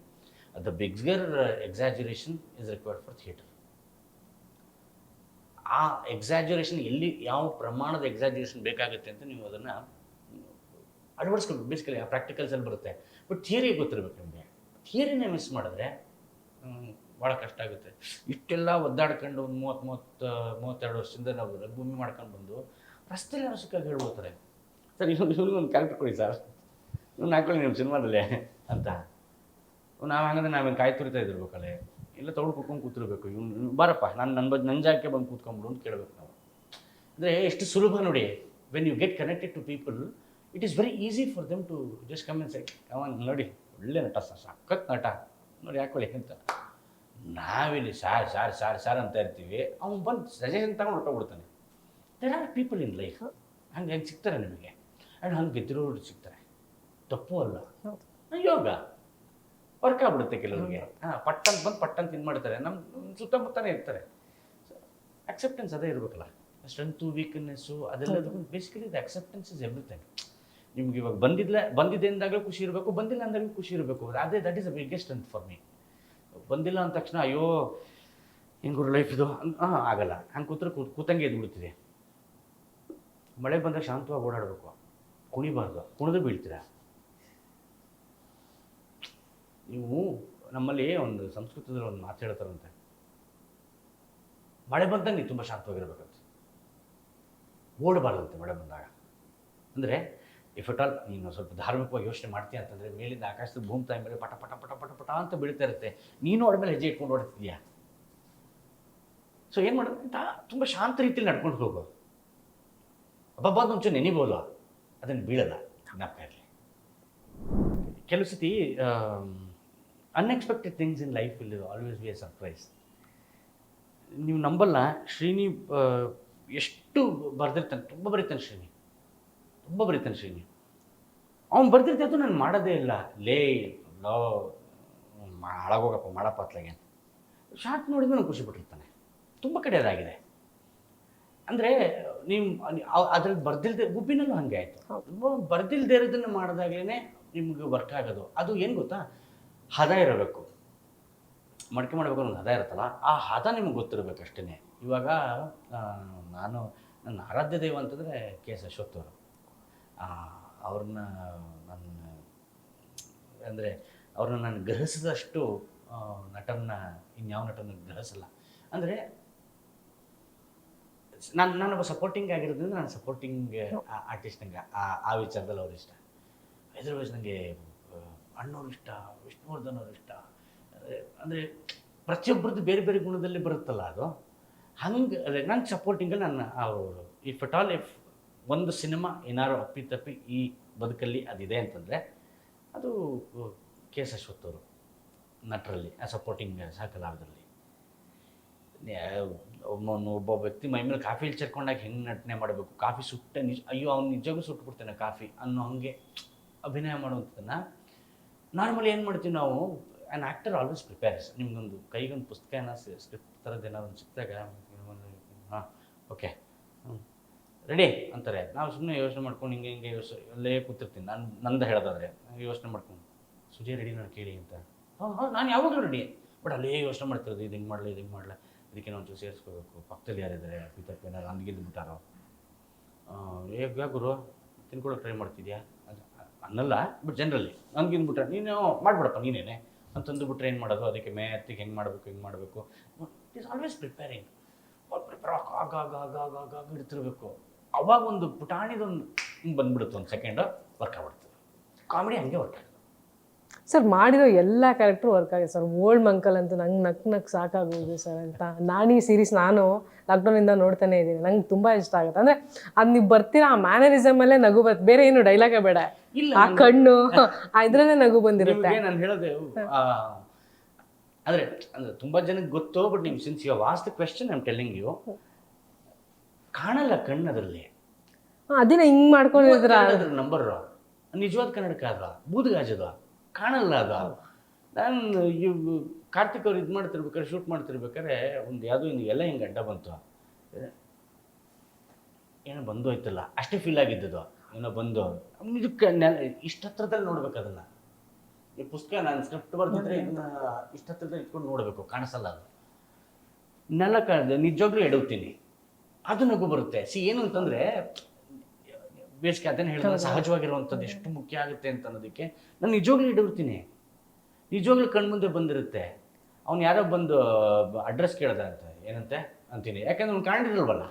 S2: the bigger exaggeration is required for theatre. ಆ ಎಕ್ಸಾಜುರೇಷನ್ ಎಲ್ಲಿ, ಯಾವ ಪ್ರಮಾಣದ ಎಕ್ಸಾಜುರೇಷನ್ ಬೇಕಾಗುತ್ತೆ ಅಂತ ನೀವು ಅದನ್ನು ಅಳವಡಿಸ್ಕೊಬೇಕು ಬೇಸಿಕಲಿ ಆ ಪ್ರಾಕ್ಟಿಕಲ್ಸಲ್ಲಿ ಬರುತ್ತೆ. ಬಟ್ ಥಿಯರಿ ಗೊತ್ತಿರಬೇಕು ನಿಮಗೆ. ಥಿಯರಿನೇ ಮಿಸ್ ಮಾಡಿದ್ರೆ ಭಾಳ ಕಷ್ಟ ಆಗುತ್ತೆ. ಇಷ್ಟೆಲ್ಲ ಒದ್ದಾಡ್ಕೊಂಡು ಒಂದು ಮೂವತ್ತು ಮೂವತ್ತು ಮೂವತ್ತೆರಡು ವರ್ಷದಿಂದ ನಾವು ಭೂಮಿ ಮಾಡ್ಕೊಂಡು ಬಂದು ರಸ್ತೆಯಲ್ಲಿ ಅವಶ್ಯಕವಾಗಿ ಹೇಳ್ಬೋತಾರೆ ಸರ್, ಇವ್ನು ಒಂದು ಕ್ಯಾರೆಕ್ಟರ್ ಕೊಡಿ ಸರ್ ಇವ್ನು ಹಾಕೊಳ್ಳಿ ನಿಮ್ಮ ಸಿನಿಮಾದಲ್ಲೇ ಅಂತ. ನಾವು ಹಂಗಂದ್ರೆ ನಾವೇನು ಕಾಯಿ ತುರಿತಾ ಇದ್ದಿರ್ಬೇಕಲ್ಲೇ ಇಲ್ಲ ತೊಗೊಂಡು ಕುಕ್ಕೊಂಡು ಕೂತಿರ್ಬೇಕು. ಇವ್ನು ಬಾರಪ್ಪ, ನಾನು ನನ್ನ ಬಗ್ಗೆ ನನ್ನ ಜಾಗಕ್ಕೆ ಬಂದು ಕೂತ್ಕೊಂಬಿಡು ಅಂತ ಕೇಳಬೇಕು ನಾವು. ಅಂದರೆ ಎಷ್ಟು ಸುಲಭ ನೋಡಿ when you get connected to people it is very easy for them to just come say ಅವನ್ ನೋಡಿ ಒಳ್ಳೆ ನಟ ಸರ್ ಸಖತ್ ನಟ ನೋಡಿ ಹಾಕೊಳ್ಳಿ ಅಂತ. ನಾವಿಲ್ಲಿ ಸಾರ್ ಸಾರ್ ಸಾರ್ ಸಾರ್ ಅಂತ ಇರ್ತೀವಿ. ಅವ್ನು ಬಂದು ಸಜೆಷನ್ ತಗೊಂಡು ಹೊಟ್ಟೋಗ್ಬಿಡ್ತಾನೆ there are people in life ಹಂಗೆ ಹಂಗೆ ಸಿಗ್ತಾರೆ ನಿಮಗೆ. ಆ್ಯಂಡ್ ಹಂಗೆ ಗೆದ್ದಿರೋರು ಸಿಗ್ತಾರೆ. ತಪ್ಪು ಅಲ್ಲ. ಯೋಗ. ವರ್ಕ್ ಆಗ್ಬಿಡುತ್ತೆ ಕೆಲವರಿಗೆ. ಹಾಂ ಪಟ್ಟಂತ ಬಂದು ಪಟ್ಟಂತ ಇದು ಮಾಡ್ತಾರೆ. ನಮ್ಮ ಸುತ್ತಮುತ್ತನೇ ಇರ್ತಾರೆ. ಅಕ್ಸೆಪ್ಟೆನ್ಸ್ ಅದೇ ಇರಬೇಕಲ್ಲ. ಸ್ಟ್ರೆಂತು ವೀಕ್ನೆಸ್ಸು ಅದೆಲ್ಲದಕ್ಕೂ ಬೇಸಿಕಲಿ ಇದು ಅಕ್ಸೆಪ್ಟೆನ್ಸ್ ಇಸ್ ಎವ್ರಿಥಿಂಗ್ ನಿಮ್ಗೆ ಇವಾಗ ಬಂದಿಲ್ಲ ಬಂದಿದೆ ಅಂದಾಗಲೂ ಖುಷಿ ಇರಬೇಕು, ಬಂದಿಲ್ಲ ಅಂದಾಗಲೂ ಖುಷಿ ಇರಬೇಕು. ಅದೇ ದಟ್ ಈಸ್ ಅ ಬಿಗ್ಗೆಸ್ಟ್ ಅಂತ ಫಾರ್ ಮೀ ಬಂದಿಲ್ಲ ಅಂದ ತಕ್ಷಣ, ಅಯ್ಯೋ ಹೆಂಗುರು ಲೈಫ್ ಇದು? ಹಾಂ ಆಗಲ್ಲ. ಹಂಗೆ ಕೂತ್ರೆ ಕೂತ್, ಕೂತಂಗೆ ಎದ್ಬಿಡ್ತೀವಿ ಮಳೆ ಬಂದಾಗ ಶಾಂತವಾಗಿ ಓಡಾಡಬೇಕು. ಕುಣಿಬಾರ್ದು. ಕುಣಿದು ಬೀಳ್ತೀರ? ನೀವು ನಮ್ಮಲ್ಲಿ ಒಂದು ಸಂಸ್ಕೃತದಲ್ಲಿ ಒಂದು ಮಾತು ಹೇಳ್ತಾರಂತೆ. ಮಳೆ ಬಂದಾಗ ನೀವು ತುಂಬ ಶಾಂತವಾಗಿರ್ಬೇಕಂತ. ಓಡಬಾರ್ದಂತೆ ಮಳೆ ಬಂದಾಗ. ಅಂದರೆ ಇಫ್ ಅಟ್ ಆಲ್ ನೀನು ಸ್ವಲ್ಪ ಧಾರ್ಮಿಕವಾಗಿ ಯೋಚನೆ ಮಾಡ್ತೀಯ ಅಂತಂದರೆ ಮೇಲಿಂದ ಆಕಾಶದ ಭೂಮಿ ತಾಯಿ ಮೇಲೆ ಪಟ ಪಟ ಪಟ ಪಟ ಪಟ ಅಂತ ಬೀಳ್ತಾ ಇರುತ್ತೆ. ನೀನು ಅವ್ರ ಮೇಲೆ ಹೆಜ್ಜೆ ಇಟ್ಕೊಂಡು ಓಡ್ತಿದ್ಯಾ ಸೊ ಏನು ಮಾಡೋದು? ಅಂತ ತುಂಬ ಶಾಂತ ರೀತಿಯಲ್ಲಿ ನಡ್ಕೊಂಡು ಹೋಗು. ಹಬ್ಬ ಒಂಚೂರು ನೆನಿಬೋದು ಅದನ್ನು ಬೀಳಲ್ಲ. ಜ್ಞಾಪಕ ಇರಲಿ. ಕೆಲವು ಸತಿ unexpected things in life will always be a surprise ನೀವು ನಂಬಲ್ಲ, ಶ್ರೀನಿ ಎಷ್ಟು ಬರೆದಿರ್ತಾನೆ, ತುಂಬ ಬರೀತಾನೆ ಶ್ರೀನಿ. ತುಂಬ ಬರೀತಾನೆ ಶ್ರೀನಿ. ಅವ್ನು ಬರ್ದಿರ್ತದ್ದು ನಾನು ಮಾಡೋದೇ ಇಲ್ಲ. ಲೇ ಲೋ ಹಾಳಾಗೋಗಪ್ಪ ಮಾಡಪ್ಪ ಅತ್ಲಾಗೆ ಶಾರ್ಟ್ ನೋಡಿದ್ರೆ ನಾನು ಖುಷಿ ಪಟ್ಟಿರ್ತಾನೆ ತುಂಬ ಕಡೆ ಅದಾಗಿದೆ ಅಂದರೆ ನಿಮ್ಮ ಅದ್ರಲ್ಲಿ ಬರ್ದಿಲ್ದೆ ಗುಬ್ಬಿನಲ್ಲೂ ಹಾಗೆ ಆಯಿತು. ಬರ್ದಿಲ್ದೇ ಇರೋದನ್ನು ಮಾಡಿದಾಗಲೇ ನಿಮ್ಗೆ ವರ್ಕ್ ಆಗೋದು. ಅದು ಏನು ಗೊತ್ತಾ? ಹದ ಇರಬೇಕು. ಮಡಿಕೆ ಮಾಡಬೇಕು ಒಂದು ಹದ ಇರುತ್ತಲ್ಲ ಆ ಹದ ನಿಮ್ಗೆ ಗೊತ್ತಿರಬೇಕು ಅಷ್ಟೇ ಇವಾಗ ನಾನು ನನ್ನ ಆರಾಧ್ಯ ದೈವ ಅಂತಂದರೆ ಕೆ ಎಸ್ ಅಶ್ವಥ್ ಅವರು. ಅವ್ರನ್ನ ನನ್ನ, ಅಂದರೆ ಅವ್ರನ್ನ ನಾನು ಗ್ರಹಿಸಿದಷ್ಟು ನಟನ ಇನ್ಯಾವ ನಟನ ಗ್ರಹಿಸಲ್ಲ. ಅಂದರೆ, ನಾನು, ನಾನೊಬ್ಬ ಸಪೋರ್ಟಿಂಗ್ ಆಗಿರೋದ್ರಿಂದ ನಾನು ಸಪೋರ್ಟಿಂಗ್ ಆರ್ಟಿಸ್ಟ್ ನಂಗೆ, ಆ ಆ ವಿಚಾರದಲ್ಲಿ ಅವ್ರು ಇಷ್ಟ. ಹೈದರಾಬಾದ್ ನನಗೆ ಅಣ್ಣವ್ರು ಇಷ್ಟ, ವಿಷ್ಣುವರ್ಧನ್ ಅವ್ರು ಇಷ್ಟ. ಅಂದರೆ ಪ್ರತಿಯೊಬ್ಬರದ್ದು ಬೇರೆ ಬೇರೆ ಗುಣದಲ್ಲಿ ಬರುತ್ತಲ್ಲ ಅದು. ಹಂಗೆ, ಅದೇ ನನ್ನ ಸಪೋರ್ಟಿಂಗಲ್ಲಿ ನನ್ನ ಅವರು ಇಫ್ ಅಟ್ ಆಲ್ ಇಫ್ ಒಂದು ಸಿನಿಮಾ ಏನಾರು ಅಪ್ಪಿತಪ್ಪಿ ಈ ಬದುಕಲ್ಲಿ ಅದಿದೆ ಅಂತಂದರೆ ಅದು ಕೆ ಎಸ್ ಅಶ್ವಥ್ ಅವರು ನಟರಲ್ಲಿ ಸಪೋರ್ಟಿಂಗ್ ಸಹಕಲಾವಿದರಲ್ಲಿ ಒಬ್ಬ ವ್ಯಕ್ತಿ ಮೈ ಮೇಲೆ ಕಾಫಿ ಚರ್ಕೊಂಡಾಗ ಹೆಂಗೆ ನಟನೆ ಮಾಡಬೇಕು? ಕಾಫಿ ಸುಟ್ಟೆ ನಿಜ, ಅಯ್ಯೋ, ಅವ್ನು ನಿಜವಾಗೂ ಸುಟ್ಟು ಬಿಡ್ತಾನೆ ಕಾಫಿ ಅನ್ನೋ ಹಾಗೆ ಅಭಿನಯ ಮಾಡುವಂಥದ್ದನ್ನು ನಾರ್ಮಲಿ ಏನು ಮಾಡ್ತೀವಿ ನಾವು ಆ್ಯನ್ ಆ್ಯಕ್ಟರ್ ಆಲ್ವೇಸ್ ಪ್ರಿಪೇರ್ಸ್ ನಿಮ್ಗೊಂದು ಕೈಗೊಂದು ಪುಸ್ತಕ ಏನೋ ಸ್ಕ್ರಿಪ್ಟ್ ಥರದ್ದು ಏನಾದ್ರು ಸಿಕ್ಕಿದಾಗ, ಹಾಂ, ಓಕೆ. ರೆಡಿ? ಅಂತಾರೆ. ನಾವು ಸುಮ್ಮನೆ ಯೋಚನೆ ಮಾಡ್ಕೊಂಡು ಹಿಂಗೆ ಹಿಂಗೆ ಯೋಚನೆ ಅಲ್ಲೇ ಕೂತಿರ್ತೀನಿ. ನಾನು, ನಂದು ಹೇಳೋದಾದ್ರೆ, ಯೋಚನೆ ಮಾಡ್ಕೊಂಡು, ಸುಜಿ ರೆಡಿ ನಾನು ಕೇಳಿ ಅಂತ. ಹಾಂ ಹಾಂ, ನಾನು ಯಾವಾಗಲೂ ರೆಡಿ ಬಟ್ ಅಲ್ಲೇ ಯೋಚನೆ ಮಾಡ್ತಿರೋದು, ಇದು ಹಿಂಗೆ ಮಾಡಲಿ, ಇದು ಹಿಂಗೆ ಮಾಡಲ, ಇದಕ್ಕೆ ಒಂಚೂರು ಸೇರಿಸ್ಕೋಬೇಕು. ಪಕ್ಕದಲ್ಲಿ ಯಾರಿದ್ದಾರೆ ಪಿತಪ್ಪ ಏನಾರು ಅಂದ್ಗಿದ್ದು ಬಿಟ್ಟಾರೋ? ಯಾ ಗುರು ತಿನ್ಕೊಳಕ್ಕೆ ಟ್ರೈ ಮಾಡ್ತಿದ್ಯಾ? ಅನ್ನಲ್ಲ, ಬಟ್ ಜನರಲಿ ನನಗಿಂದು ಬಿಟ್ರೆ, ನೀನು ಮಾಡ್ಬಿಡಪ್ಪ, ನೀನೇನೆ. ಅಂತಂದು ಬಿಟ್ರೆ ಏನು ಮಾಡೋದು? ಅದಕ್ಕೆ ಮೇತ್ತಿಗೆ ಹೆಂಗೆ ಮಾಡಬೇಕು ಹೆಂಗೆ ಮಾಡಬೇಕು? It is always preparing. Prepare ಆಗ ಆಗ ಆಗ ಆಗ ಆಗ ಅವಾಗ ಒಂದು ಪುಟಾಣಿದೊಂದು ಹಿಂಗೆ ಬಂದ್ಬಿಡುತ್ತೆ ಒಂದು ಸೆಕೆಂಡ್ ವರ್ಕ್ ಆಗ್ಬಿಡ್ತದೆ ಕಾಮಿಡಿ ಹಂಗೆ ವರ್ಕ್ ಆಗುತ್ತೆ.
S1: ಸರ್ ಮಾಡಿರೋ ಎಲ್ಲ ಕ್ಯಾರೆಕ್ಟರ್ ವರ್ಕ್ ಆಗಿದೆ ಸರ್. ಓಲ್ಡ್ ಮಂಕಲ್ ಅಂತೂ ನಂಗೆ ನಕ್ ನಕ್ ಸಾಕಾಗೋದು ಸರ್ ಅಂತ. ನಾನು ಈ ಸೀರೀಸ್ ನಾನು ಲಾಕ್ಡೌನಿಂದ ನೋಡ್ತಾನೆ ಇದ್ದೀನಿ. ನಂಗೆ ತುಂಬ ಇಷ್ಟ ಆಗುತ್ತೆ. ಅಂದರೆ ಅದು ನೀವು ಬರ್ತೀರಾ ಆ ಮ್ಯಾನರಿಸಮ್ ಅಲ್ಲೇ ನಗು ಬರುತ್ತೆ ಬೇರೆ ಏನು ಡೈಲಾಗೇ ಬೇಡ.
S2: ಇಲ್ಲ
S1: ಆ ಕಣ್ಣು ಇದ್ರಲ್ಲೇ ನಗು ಬಂದಿರುತ್ತೆ.
S2: ನಾನು ಹೇಳೋದು ಆ, ಅಂದರೆ ಅಂದ್ರೆ ತುಂಬಾ ಜನಕ್ಕೆ ಗೊತ್ತು ಬಟ್ ನೀವು since you asked question I'm telling you ಕಾಣಲ್ಲ
S1: ಕಣ್ಣದ್ರಲ್ಲಿ. ಅದನ್ನ ಹಿಂಗ್ ಮಾಡ್ಕೊಂಡಿದ್ರ?
S2: ನಂಬರ್ ನಿಜವಾದ ಕನ್ನಡಕ ಅದ ಬೂದ್ಗಾಜದ ಕಾಣಲ್ಲ ಅದ ನಾನು ಇವ್ ಕಾರ್ತಿಕ್ ಅವ್ರು ಇದು ಮಾಡ್ತಿರ್ಬೇಕಾದ್ರೆ ಶೂಟ್ ಮಾಡ್ತಿರ್ಬೇಕಾದ್ರೆ ಒಂದು ಯಾವುದೋ ಹಿಂಗೆ ಎಲ್ಲ ಹಿಂಗೆ ಅಡ್ಡ ಬಂತು. ಏನೋ ಬಂದು ಹೋಯ್ತಲ್ಲ. ಅಷ್ಟೇ ಫೀಲ್ ಆಗಿದ್ದದು ಏನೋ ಬಂದು. ಇದಕ್ಕೆ ಇಷ್ಟ ಹತ್ರದಲ್ಲಿ ನೋಡ್ಬೇಕು ಅದನ್ನ. ಈ ಪುಸ್ತಕ ನಾನು ಸ್ಕ್ರಿಪ್ಟ್ ಬರ್ತಿದ್ರೆ ಇದನ್ನ ಇಷ್ಟ ಹತ್ರದಲ್ಲಿ ಇಟ್ಕೊಂಡು ನೋಡಬೇಕು. ಕಾಣಿಸಲ್ಲ ಅದು. ನೆಲ ಕಾಣ್ದೆ ನಿಜವಾಗ್ಲೂ ಎಡವ್ತೀನಿ. ಅದು ನಗು ಬರುತ್ತೆ. ಸಿ ಏನು ಅಂತಂದ್ರೆ ಬೇಸಿಗೆ ಅದನ್ನ ಹೇಳಿದ್ರೆ ಸಹಜವಾಗಿರುವಂಥದ್ದು ಎಷ್ಟು ಮುಖ್ಯ ಆಗುತ್ತೆ ಅಂತ ಅನ್ನೋದಕ್ಕೆ ನಾನು ನಿಜವಾಗ್ಲೂ ಇಡಿರ್ತೀನಿ ನಿಜವಾಗ್ಲೂ ಕಣ್ಮುಂದೆ ಬಂದಿರುತ್ತೆ. ಅವ್ನು ಯಾರೋ ಬಂದು ಅಡ್ರೆಸ್ ಕೇಳ್ದ ಅಂತ ಏನಂತೆ ಅಂತೀನಿ. ಯಾಕಂದ್ರೆ ಅವ್ನು ಕಾಣಿರಲ್ವಲ್ಲ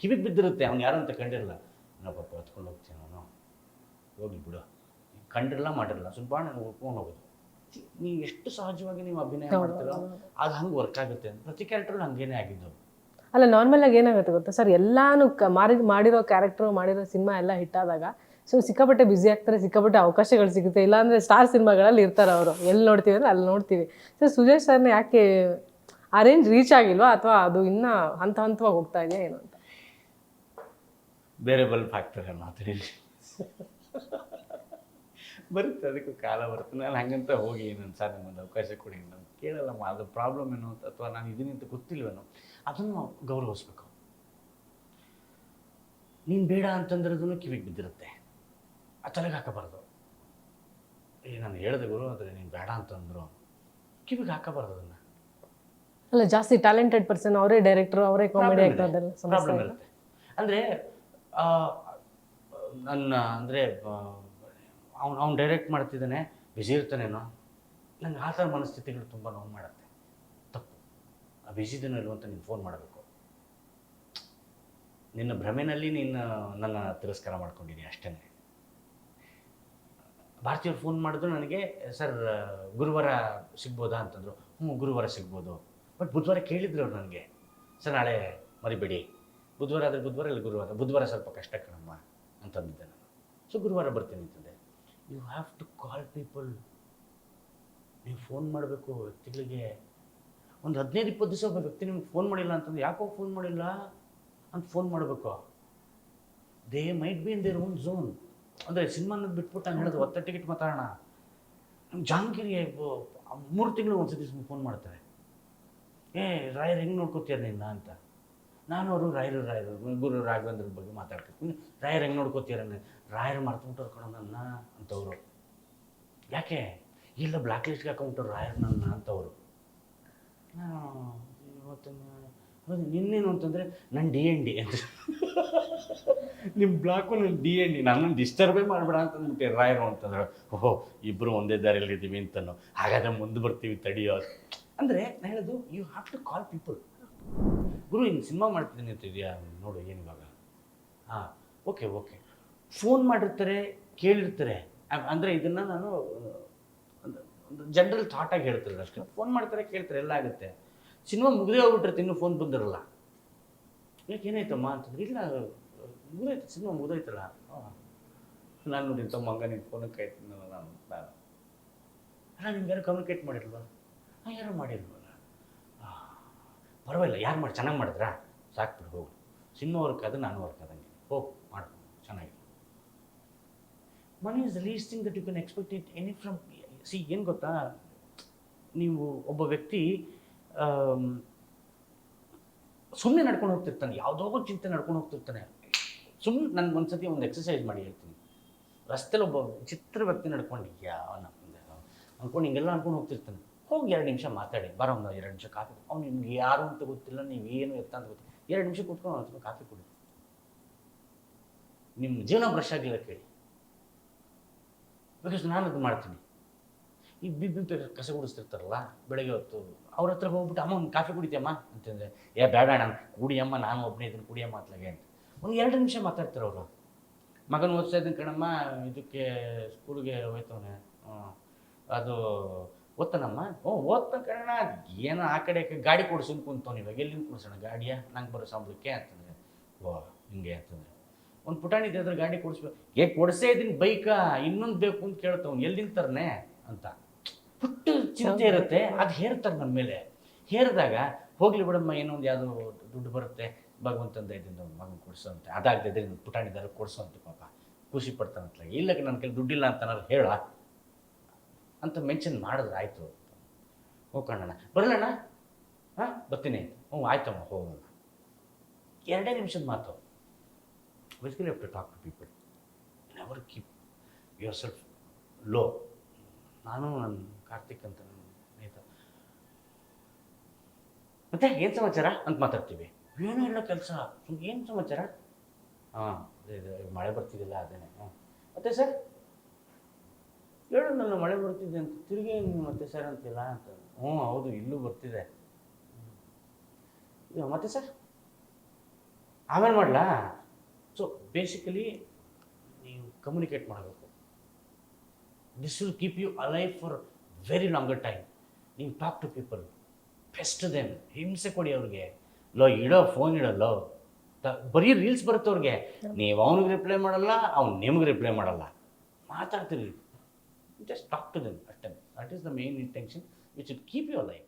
S2: ಕಿವಿಗೆ ಬಿದ್ದಿರುತ್ತೆ ಅವ್ನು ಯಾರು ಅಂತ ಕಂಡಿರಲ್ಲ. ನಾನು ಪಾಪ ಹೊತ್ಕೊಂಡು ಹೋಗ್ತೀನಿ ಅವನು ಹೋಗಿ ಬಿಡು. ಕಂಡಿರಲ್ಲ ಮಾಡಿರಲ್ಲ. ಸ್ವಲ್ಪ ನಾನು ಹೋಗ್ಕೊಂಡು ಹೋಗೋದು. ನೀವು ಎಷ್ಟು ಸಹಜವಾಗಿ ನೀವು ಅಭಿನಯ ಮಾಡ್ತೀರೋ ಅದು ಹಂಗೆ ವರ್ಕ್ ಆಗುತ್ತೆ. ಪ್ರತಿ ಕ್ಯಾರೆಕ್ಟರ್ ಹಂಗೇನೆ ಆಗಿದ್ದು.
S1: ಅಲ್ಲ ನಾರ್ಮಲ್ ಆಗಿ ಏನಾಗುತ್ತೆ ಗೊತ್ತಾ? ಸರ್, ಎಲ್ಲಾನು ಕ- ಮಾರಿ ಮಾಡಿರೋ ಕ್ಯಾರೆಕ್ಟ್ರು ಮಾಡಿರೋ ಸಿನಿಮಾ ಎಲ್ಲ ಹಿಟ್ ಆದಾಗ, ಸೊ ಸಿಕ್ಕಾಪಟ್ಟೆ ಬ್ಯುಸಿ ಆಗ್ತಾರೆ, ಸಿಕ್ಕಾಪಟ್ಟೆ ಅವಕಾಶಗಳು ಸಿಗುತ್ತೆ. ಇಲ್ಲಾಂದ್ರೆ ಸ್ಟಾರ್ ಸಿನಿಮಾಗಳಲ್ಲಿ ಇರ್ತಾರೆ ಅವರು. ಎಲ್ಲಿ ನೋಡ್ತೀವಿ ಅಂದ್ರೆ ಅಲ್ಲಿ ನೋಡ್ತೀವಿ. ಸೊ ಸುಜಯ್ ಸರ್ನ ಯಾಕೆ ಆ ರೇಂಜ್ ರೀಚ್ ಆಗಿಲ್ವಾ? ಅಥವಾ ಅದು ಇನ್ನ ಹಂತ ಹಂತವಾಗಿ ಹೋಗ್ತಾ ಇದೆಯಾ ಏನು ಅಂತ?
S2: ಬೇರೆ ಫ್ಯಾಕ್ಟರ್ ಮಾತಾಡಿ ಬರುತ್ತೆ, ಅದಕ್ಕೂ ಕಾಲ ಬರುತ್ತೆ. ನಾನು ಹಂಗಂತ ಹೋಗಿ ನನ್ನ ಸರ್ ನಮ್ಮೊಂದು ಅವಕಾಶ ಕೊಡಿ, ನಾನು ಕೇಳಲ್ಲಮ್ಮ ಅದು ಪ್ರಾಬ್ಲಮ್ ಏನು? ಅಂತ ಅಥವಾ, ನಾನು ಇದನ್ನಿಂತ ಗೊತ್ತಿಲ್ವೇನೋ? ಅದನ್ನು ನಾವು ಗೌರವಿಸ್ಬೇಕು. ನೀನು ಬೇಡ ಅಂತಂದಿರೋದನ್ನು ಕಿವಿಗೆ ಬಿದ್ದಿರುತ್ತೆ. ಆ ತಲೆಗೆ ಹಾಕಬಾರ್ದು. ಏ ನಾನು ಹೇಳಿದೆ ಗುರು ಆದರೆ ನೀನು ಬೇಡ ಅಂತಂದ್ರು. ಕಿವಿಗೆ ಹಾಕಬಾರ್ದು ಅದನ್ನು.
S1: ಅಲ್ಲ ಜಾಸ್ತಿ ಟ್ಯಾಲೆಂಟೆಡ್ ಪರ್ಸನ್ ಅವರೇ ಡೈರೆಕ್ಟರ್ ಅವರೇ ಕಾಮಿಡಿ
S2: ಪ್ರಾಬ್ಲಮ್ ಇರುತ್ತೆ. ಅಂದರೆ ನನ್ನ ಅಂದರೆ ಅವ್ನು ಅವ್ನು ಡೈರೆಕ್ಟ್ ಮಾಡ್ತಿದ್ದಾನೆ ಬಿಸಿ ಇರ್ತಾನೇನೋ. ನಂಗೆ ಆ ಥರ ಮನಸ್ಥಿತಿಗಳು ತುಂಬ ನೋವು ಮಾಡುತ್ತೆ. ಆ ಬ್ಯುಸಿದನೋ ಇಲ್ವೋ ಅಂತ ನೀನು ಫೋನ್ ಮಾಡಬೇಕು. ನಿನ್ನ ಭ್ರಮೆನಲ್ಲಿ ನೀನು ನನ್ನ ತಿರಸ್ಕಾರ ಮಾಡ್ಕೊಂಡಿದ್ದೀನಿ ಅಷ್ಟೇ ಭಾರತೀಯವ್ರು ಫೋನ್ ಮಾಡಿದ್ರು ನನಗೆ, ಸರ್, ಗುರುವಾರ ಸಿಗ್ಬೋದಾ? ಅಂತಂದರು. ಹ್ಞೂ ಗುರುವಾರ ಸಿಗ್ಬೋದು. ಬಟ್ ಬುಧವಾರ ಕೇಳಿದ್ರು ಅವ್ರು ನನಗೆ. ಸರ್, ನಾಳೆ ಮರಿಬೇಡಿ. ಬುಧವಾರ ಆದರೆ ಬುಧವಾರ ಇಲ್ಲ ಗುರುವಾರ? ಬುಧವಾರ ಸ್ವಲ್ಪ ಕಷ್ಟ ಕಣಮ್ಮ. ಅಂತಂದಿದ್ದೆ ನಾನು. ಸೊ, ಗುರುವಾರ ಬರ್ತೀನಿ, ಅಂತಂದೆ. You have to call people ನೀವು ಫೋನ್ ಮಾಡಬೇಕು ವ್ಯಕ್ತಿಗಳಿಗೆ ಒಂದು ಹದಿನೈದು, ಇಪ್ಪತ್ತು ದಿವಸ ಒಬ್ಬ ವ್ಯಕ್ತಿ ನಿಮ್ಗೆ ಫೋನ್ ಮಾಡಿಲ್ಲ ಅಂತಂದ್ರೆ ಯಾಕೋ ಫೋನ್ ಮಾಡಿಲ್ಲ ಅಂತ ಫೋನ್ ಮಾಡಬೇಕು. They might be in their own zone ಅಂದರೆ ಸಿನಿಮಾನ ಬಿಟ್ಬಿಟ್ಟು ನಾನು ಹೇಳೋದು ಒತ್ತ ಟಿಕೆಟ್ ಮಾತಾಡೋಣ. ಜಾಂಗಿರಿ ಮೂರು ತಿಂಗಳು ಒಂದ್ಸತಿ ಫೋನ್ ಮಾಡ್ತಾರೆ. ಏ, ರಾಯರ್ ಹೆಂಗೆ ನೋಡ್ಕೋತೀಯ ನಿನ್ನ? ಅಂತ. ನಾನು ಅವರು ರಾಯರು ರಾಯರು, ಗುರು ರಾಘವೇಂದ್ರ ಬಗ್ಗೆ ಮಾತಾಡ್ತೀನಿ ರಾಯರ್ ಹೆಂಗೆ ನೋಡ್ಕೋತೀರ ರಾಯರು ಮಾಡ್ಕೊಂಡು ಕಣೋ ನನ್ನ ಅಂತವರು. ಯಾಕೆ? ಇಲ್ಲ ಬ್ಲ್ಯಾಕ್ ಲಿಸ್ಟ್ಗೆ ಹಾಕೊಂಬಿಟ್ಟವ್ರು ರಾಯರ್ ನನ್ನ ಅಂತವರು. ಇವತ್ತು ಹೌದು ನಿನ್ನೇನು ಅಂತಂದರೆ ನನ್ನ ಡಿ ಎನ್ ಡಿ ಅಂತ. ನಿಮ್ಮ ಬ್ಲಾಕು ನನ್ನ ಡಿ ಎನ್ ಡಿ ನನ್ನನ್ನು ಡಿಸ್ಟರ್ಬೇ ಮಾಡಬೇಡ ಅಂತಂದ್ಬಿಟ್ಟೆ ರಾಯರು ಅಂತಂದ್ರೆ. ಓಹೋ ಇಬ್ಬರು ಒಂದೇ ದಾರಿಯಲ್ಲಿ ಇದ್ದೀವಿ ಅಂತನೋ. ಹಾಗಾದ್ರೆ ಮುಂದೆ ಬರ್ತೀವಿ ತಡಿಯೋ ಅಂದರೆ ನಾನು ಹೇಳೋದು you have to call people ಗುರು ಹಿಂಗೆ ಸಿನಿಮಾ ಮಾಡ್ತಿದ್ದೀನಿ ಅಂತ ಇದೆಯಾ? ನೋಡು ಏನು ಇವಾಗ? ಹಾಂ ಓಕೆ ಓಕೆ ಫೋನ್ ಮಾಡಿರ್ತಾರೆ ಕೇಳಿರ್ತಾರೆ. ಅಂದರೆ ಇದನ್ನು ನಾನು ಜನರಲ್ ಆಗಿ ಹೇಳ್ತಾರೆ ಅಷ್ಟೇ. ಫೋನ್ ಮಾಡ್ತಾರೆ, ಕೇಳ್ತಾರೆ, ಎಲ್ಲ ಆಗುತ್ತೆ. ಸಿನಿಮಾ ಮುಗಿದೇ ಹೋಗ್ಬಿಟ್ರೆ ಇನ್ನೂ ಫೋನ್ ಬಂದಿರಲ್ಲ. ಯಾಕೆ ಏನಾಯ್ತಮ್ಮ ಅಂತಂದ್ರೆ, ಇಲ್ಲ ಮುಗಿದೈತೆ ಸಿನಿಮಾ ಮುಗಿದೈತಲ್ಲ ನಾನು ನೋಡಿ ತಮ್ಮ ಮಗ ನಿನ್ನ ಫೋನಕ್ಕೆ ಕಾಯ್ತೀನಲ್ಲ ನಾನು ಅಲ್ಲ ನಿಮ್ಗೆ ಯಾರು ಕಮ್ಯುನಿಕೇಟ್ ಮಾಡಿಲ್ವಾ ಹಾಂ ಯಾರು ಮಾಡಿಲ್ವಲ್ಲ ಪರವಾಗಿಲ್ಲ, ಯಾರು ಮಾಡಿ, ಚೆನ್ನಾಗಿ ಮಾಡಿದ್ರಾ? ಸಾಕು ಬಿಡು, ಹೋಗು. ಸಿನಿಮಾ ವರ್ಕ್ ಅದು ನಾನು ವರ್ಕ್ ಆದಂಗೆ ಹೋಗು, ಮಾಡು, ಚೆನ್ನಾಗಿ. Money is the least thing that you can expect it any from C ಏನು ಗೊತ್ತಾ? ನೀವು ಒಬ್ಬ ವ್ಯಕ್ತಿ ಸುಮ್ಮನೆ ನಡ್ಕೊಂಡು ಹೋಗ್ತಿರ್ತಾನೆ ಯಾವುದೋ ಒಂದು ಚಿಂತೆ ನಡ್ಕೊಂಡು ಹೋಗ್ತಿರ್ತಾನೆ. ಸುಮ್ಮನೆ ನನ್ನ ಒಂದ್ಸತಿ ಒಂದು ಎಕ್ಸಸೈಸ್ ಮಾಡಿ ಹೇಳ್ತೀನಿ. ರಸ್ತೆಲಿ ಒಬ್ಬ ಚಿತ್ರ ವ್ಯಕ್ತಿ ನಡ್ಕೊಂಡು ಅವನ ಅನ್ಕೊಂಡು ಹಿಂಗೆಲ್ಲ ಅನ್ಕೊಂಡು ಹೋಗ್ತಿರ್ತಾನೆ. ಹೋಗಿ ಎರಡು ನಿಮಿಷ ಮಾತಾಡಿ ಬರೋ ಒಂದು ಎರಡು ನಿಮಿಷ ಕಾಫಿ ಅವ್ನು ನಿಮ್ಗೆ ಯಾರು ಅಂತ ಗೊತ್ತಿಲ್ಲ, ನೀವು ಏನು ಎತ್ತ ಅಂತ ಗೊತ್ತಿಲ್ಲ. ಎರಡು ನಿಮಿಷ ಕೂತ್ಕೊಂಡು ಅವ್ನ ಕಾಫಿ ಕುಡಿ. ನಿಮ್ಮ ಜೀವನ ಬ್ರಷ್ ಆಗಿಲ್ಲ ಕೇಳಿ. ಬಿಕಾಸ್ ನಾನು ಅದು ಮಾಡ್ತೀನಿ. ಈ ಬಿ ಬಿ ಕಸ ಗುಡಿಸ್ತಿರ್ತಾರಲ್ಲ, ಬೆಳಗ್ಗೆ ಹೊತ್ತು. ಅವ್ರ ಹತ್ರ ಹೋಗ್ಬಿಟ್ಟು, ಅಮ್ಮ, ಒಂದು ಕಾಫಿ ಕುಡಿತೀಯಮ್ಮ? ಅಂತಂದರೆ, ಏ, ಬೇಡ ನಾನು ಕುಡಿಯಮ್ಮ, ನಾನು ಒಬ್ಬನೇ ಇದನ್ನು ಕುಡಿಯಮ್ಮ ಅತ್ಲಾಗೆ. ಅಂತ. ಒಂದು ಎರಡು ನಿಮಿಷ ಮಾತಾಡ್ತಾರೆ ಅವರು. ಮಗನ ಓದಿಸ್ತಾ ಇದ್ದೀನಿ ಕಣಮ್ಮ, ಇದಕ್ಕೆ ಸ್ಕೂಲ್ಗೆ ಹೋಯ್ತವನೆ. ಅದು ಓದ್ತಾನಮ್ಮ? ಓ, ಓದ್ತಾನೆ ಕಣ ಏನೋ ಆ ಕಡೆ ಗಾಡಿ ಕೊಡಿಸಿ ಕುಂತವ್ನು ಇವಾಗ. ಎಲ್ಲಿಂದ ಕೊಡ್ಸೋಣ ಗಾಡಿಯ? ನಂಗೆ ಬರೋ ಸಂಬಳಕ್ಕೆ ಅಂತಂದ್ರೆ. ಓ, ಹಿಂಗೆ ಅಂತಂದ್ರೆ. ಒಂದು ಪುಟಾಣಿ ಇದ್ರೆ ಗಾಡಿ ಕೊಡಿಸ್ಬೇಕು ಏ, ಕೊಡಿಸೇ ಇದ್ದೀನಿ ಬೈಕಾ, ಇನ್ನೊಂದು ಬೇಕು ಅಂತ ಕೇಳ್ತವ್ನು. ಎಲ್ಲಿಂದ ತರ್ನೆ? ಅಂತ. ಪುಟ್ಟ ಚಿಂತೆ ಇರುತ್ತೆ. ಅದು ಹೇರ್ತಾರೆ ನನ್ನ ಮೇಲೆ. ಹೇರಿದಾಗ ಹೋಗ್ಲಿ ಬಿಡಮ್ಮ ಏನೋ ಒಂದು ಯಾವುದೋ ದುಡ್ಡು ಬರುತ್ತೆ. ಭಗವಂತಂದ ಇದ್ದಿಂದ ಮಗನ ಕೊಡಿಸು ಅಂತ. ಅದಾಗ್ತಿದ್ರೆ ಪುಟಾಣಿದಾರ ಕೊಡಿಸು ಅಂತ ಪಾಪ. ಖುಷಿ ಪಡ್ತಾನಂತಲ ಇಲ್ಲ ನನ್ನ ಕೈಲಿ ದುಡ್ಡಿಲ್ಲ ಅಂತ ನಾನು ಹೇಳ. ಅಂತ ಮೆನ್ಷನ್ ಮಾಡಿದ್ರೆ ಆಯಿತು. ಹೋಗೋಣ ಬರಲಣ್ಣ? ಹಾಂ ಬರ್ತೀನಿ. ಹ್ಞೂ ಆಯ್ತಮ್ಮ ಹೋಗೋಣ. ಎರಡೇ ನಿಮಿಷದ ಮಾತು. Basically to talk to people never keep yourself low ನಾನು ನನ್ನ ಕಾರ್ತಿಕ್ ಅಂತ ಸ್ನೇಹಿತ ಮತ್ತೆ ಏನು ಸಮಾಚಾರ ಅಂತ ಮಾತಾಡ್ತೀವಿ. ಏನೂ ಇಲ್ಲ ಕೆಲಸ. ಏನು ಸಮಾಚಾರ? ಹಾಂ ಮಳೆ ಬರ್ತಿದ್ದಿಲ್ಲ ಅದೇನೆ. ಮತ್ತೆ ಸರ್ ಹೇಳು ನನ್ನ ಮಳೆ ಬರ್ತಿದೆ ಅಂತ. ತಿರುಗಿ ಮತ್ತೆ ಸರ್ ಅಂತಿಲ್ಲ ಅಂತ. ಹ್ಞೂ, ಹೌದು, ಇಲ್ಲೂ ಬರ್ತಿದೆ. ಮತ್ತೆ ಸರ್ ಆಮೇಲೆ ಮಾಡಲಾ? ಸೊ ಬೇಸಿಕಲಿ ನೀವು ಕಮ್ಯುನಿಕೇಟ್ ಮಾಡಬೇಕು. This will keep you alive for very longer time ನೀವು talk to people best them ಹಿಂಸೆ ಕೊಡಿ ಅವ್ರಿಗೆ ಲೋ ಇಡೋ ಫೋನ್ ಇಡಲ್ಲೋ ಬರೀ ರೀಲ್ಸ್ ಬರುತ್ತೆ ಅವ್ರಿಗೆ. ನೀವು ಅವ್ನಿಗೆ ರಿಪ್ಲೈ ಮಾಡಲ್ಲ ಅವ್ನು ನಿಮ್ಗೆ ರಿಪ್ಲೈ ಮಾಡಲ್ಲ. ಮಾತಾಡ್ತೀರಿ. ಜಸ್ಟ್ ಟಾಕ್ ಟು ದೆಮ್ ಅಷ್ಟೇ. That is the main intention which it keep your life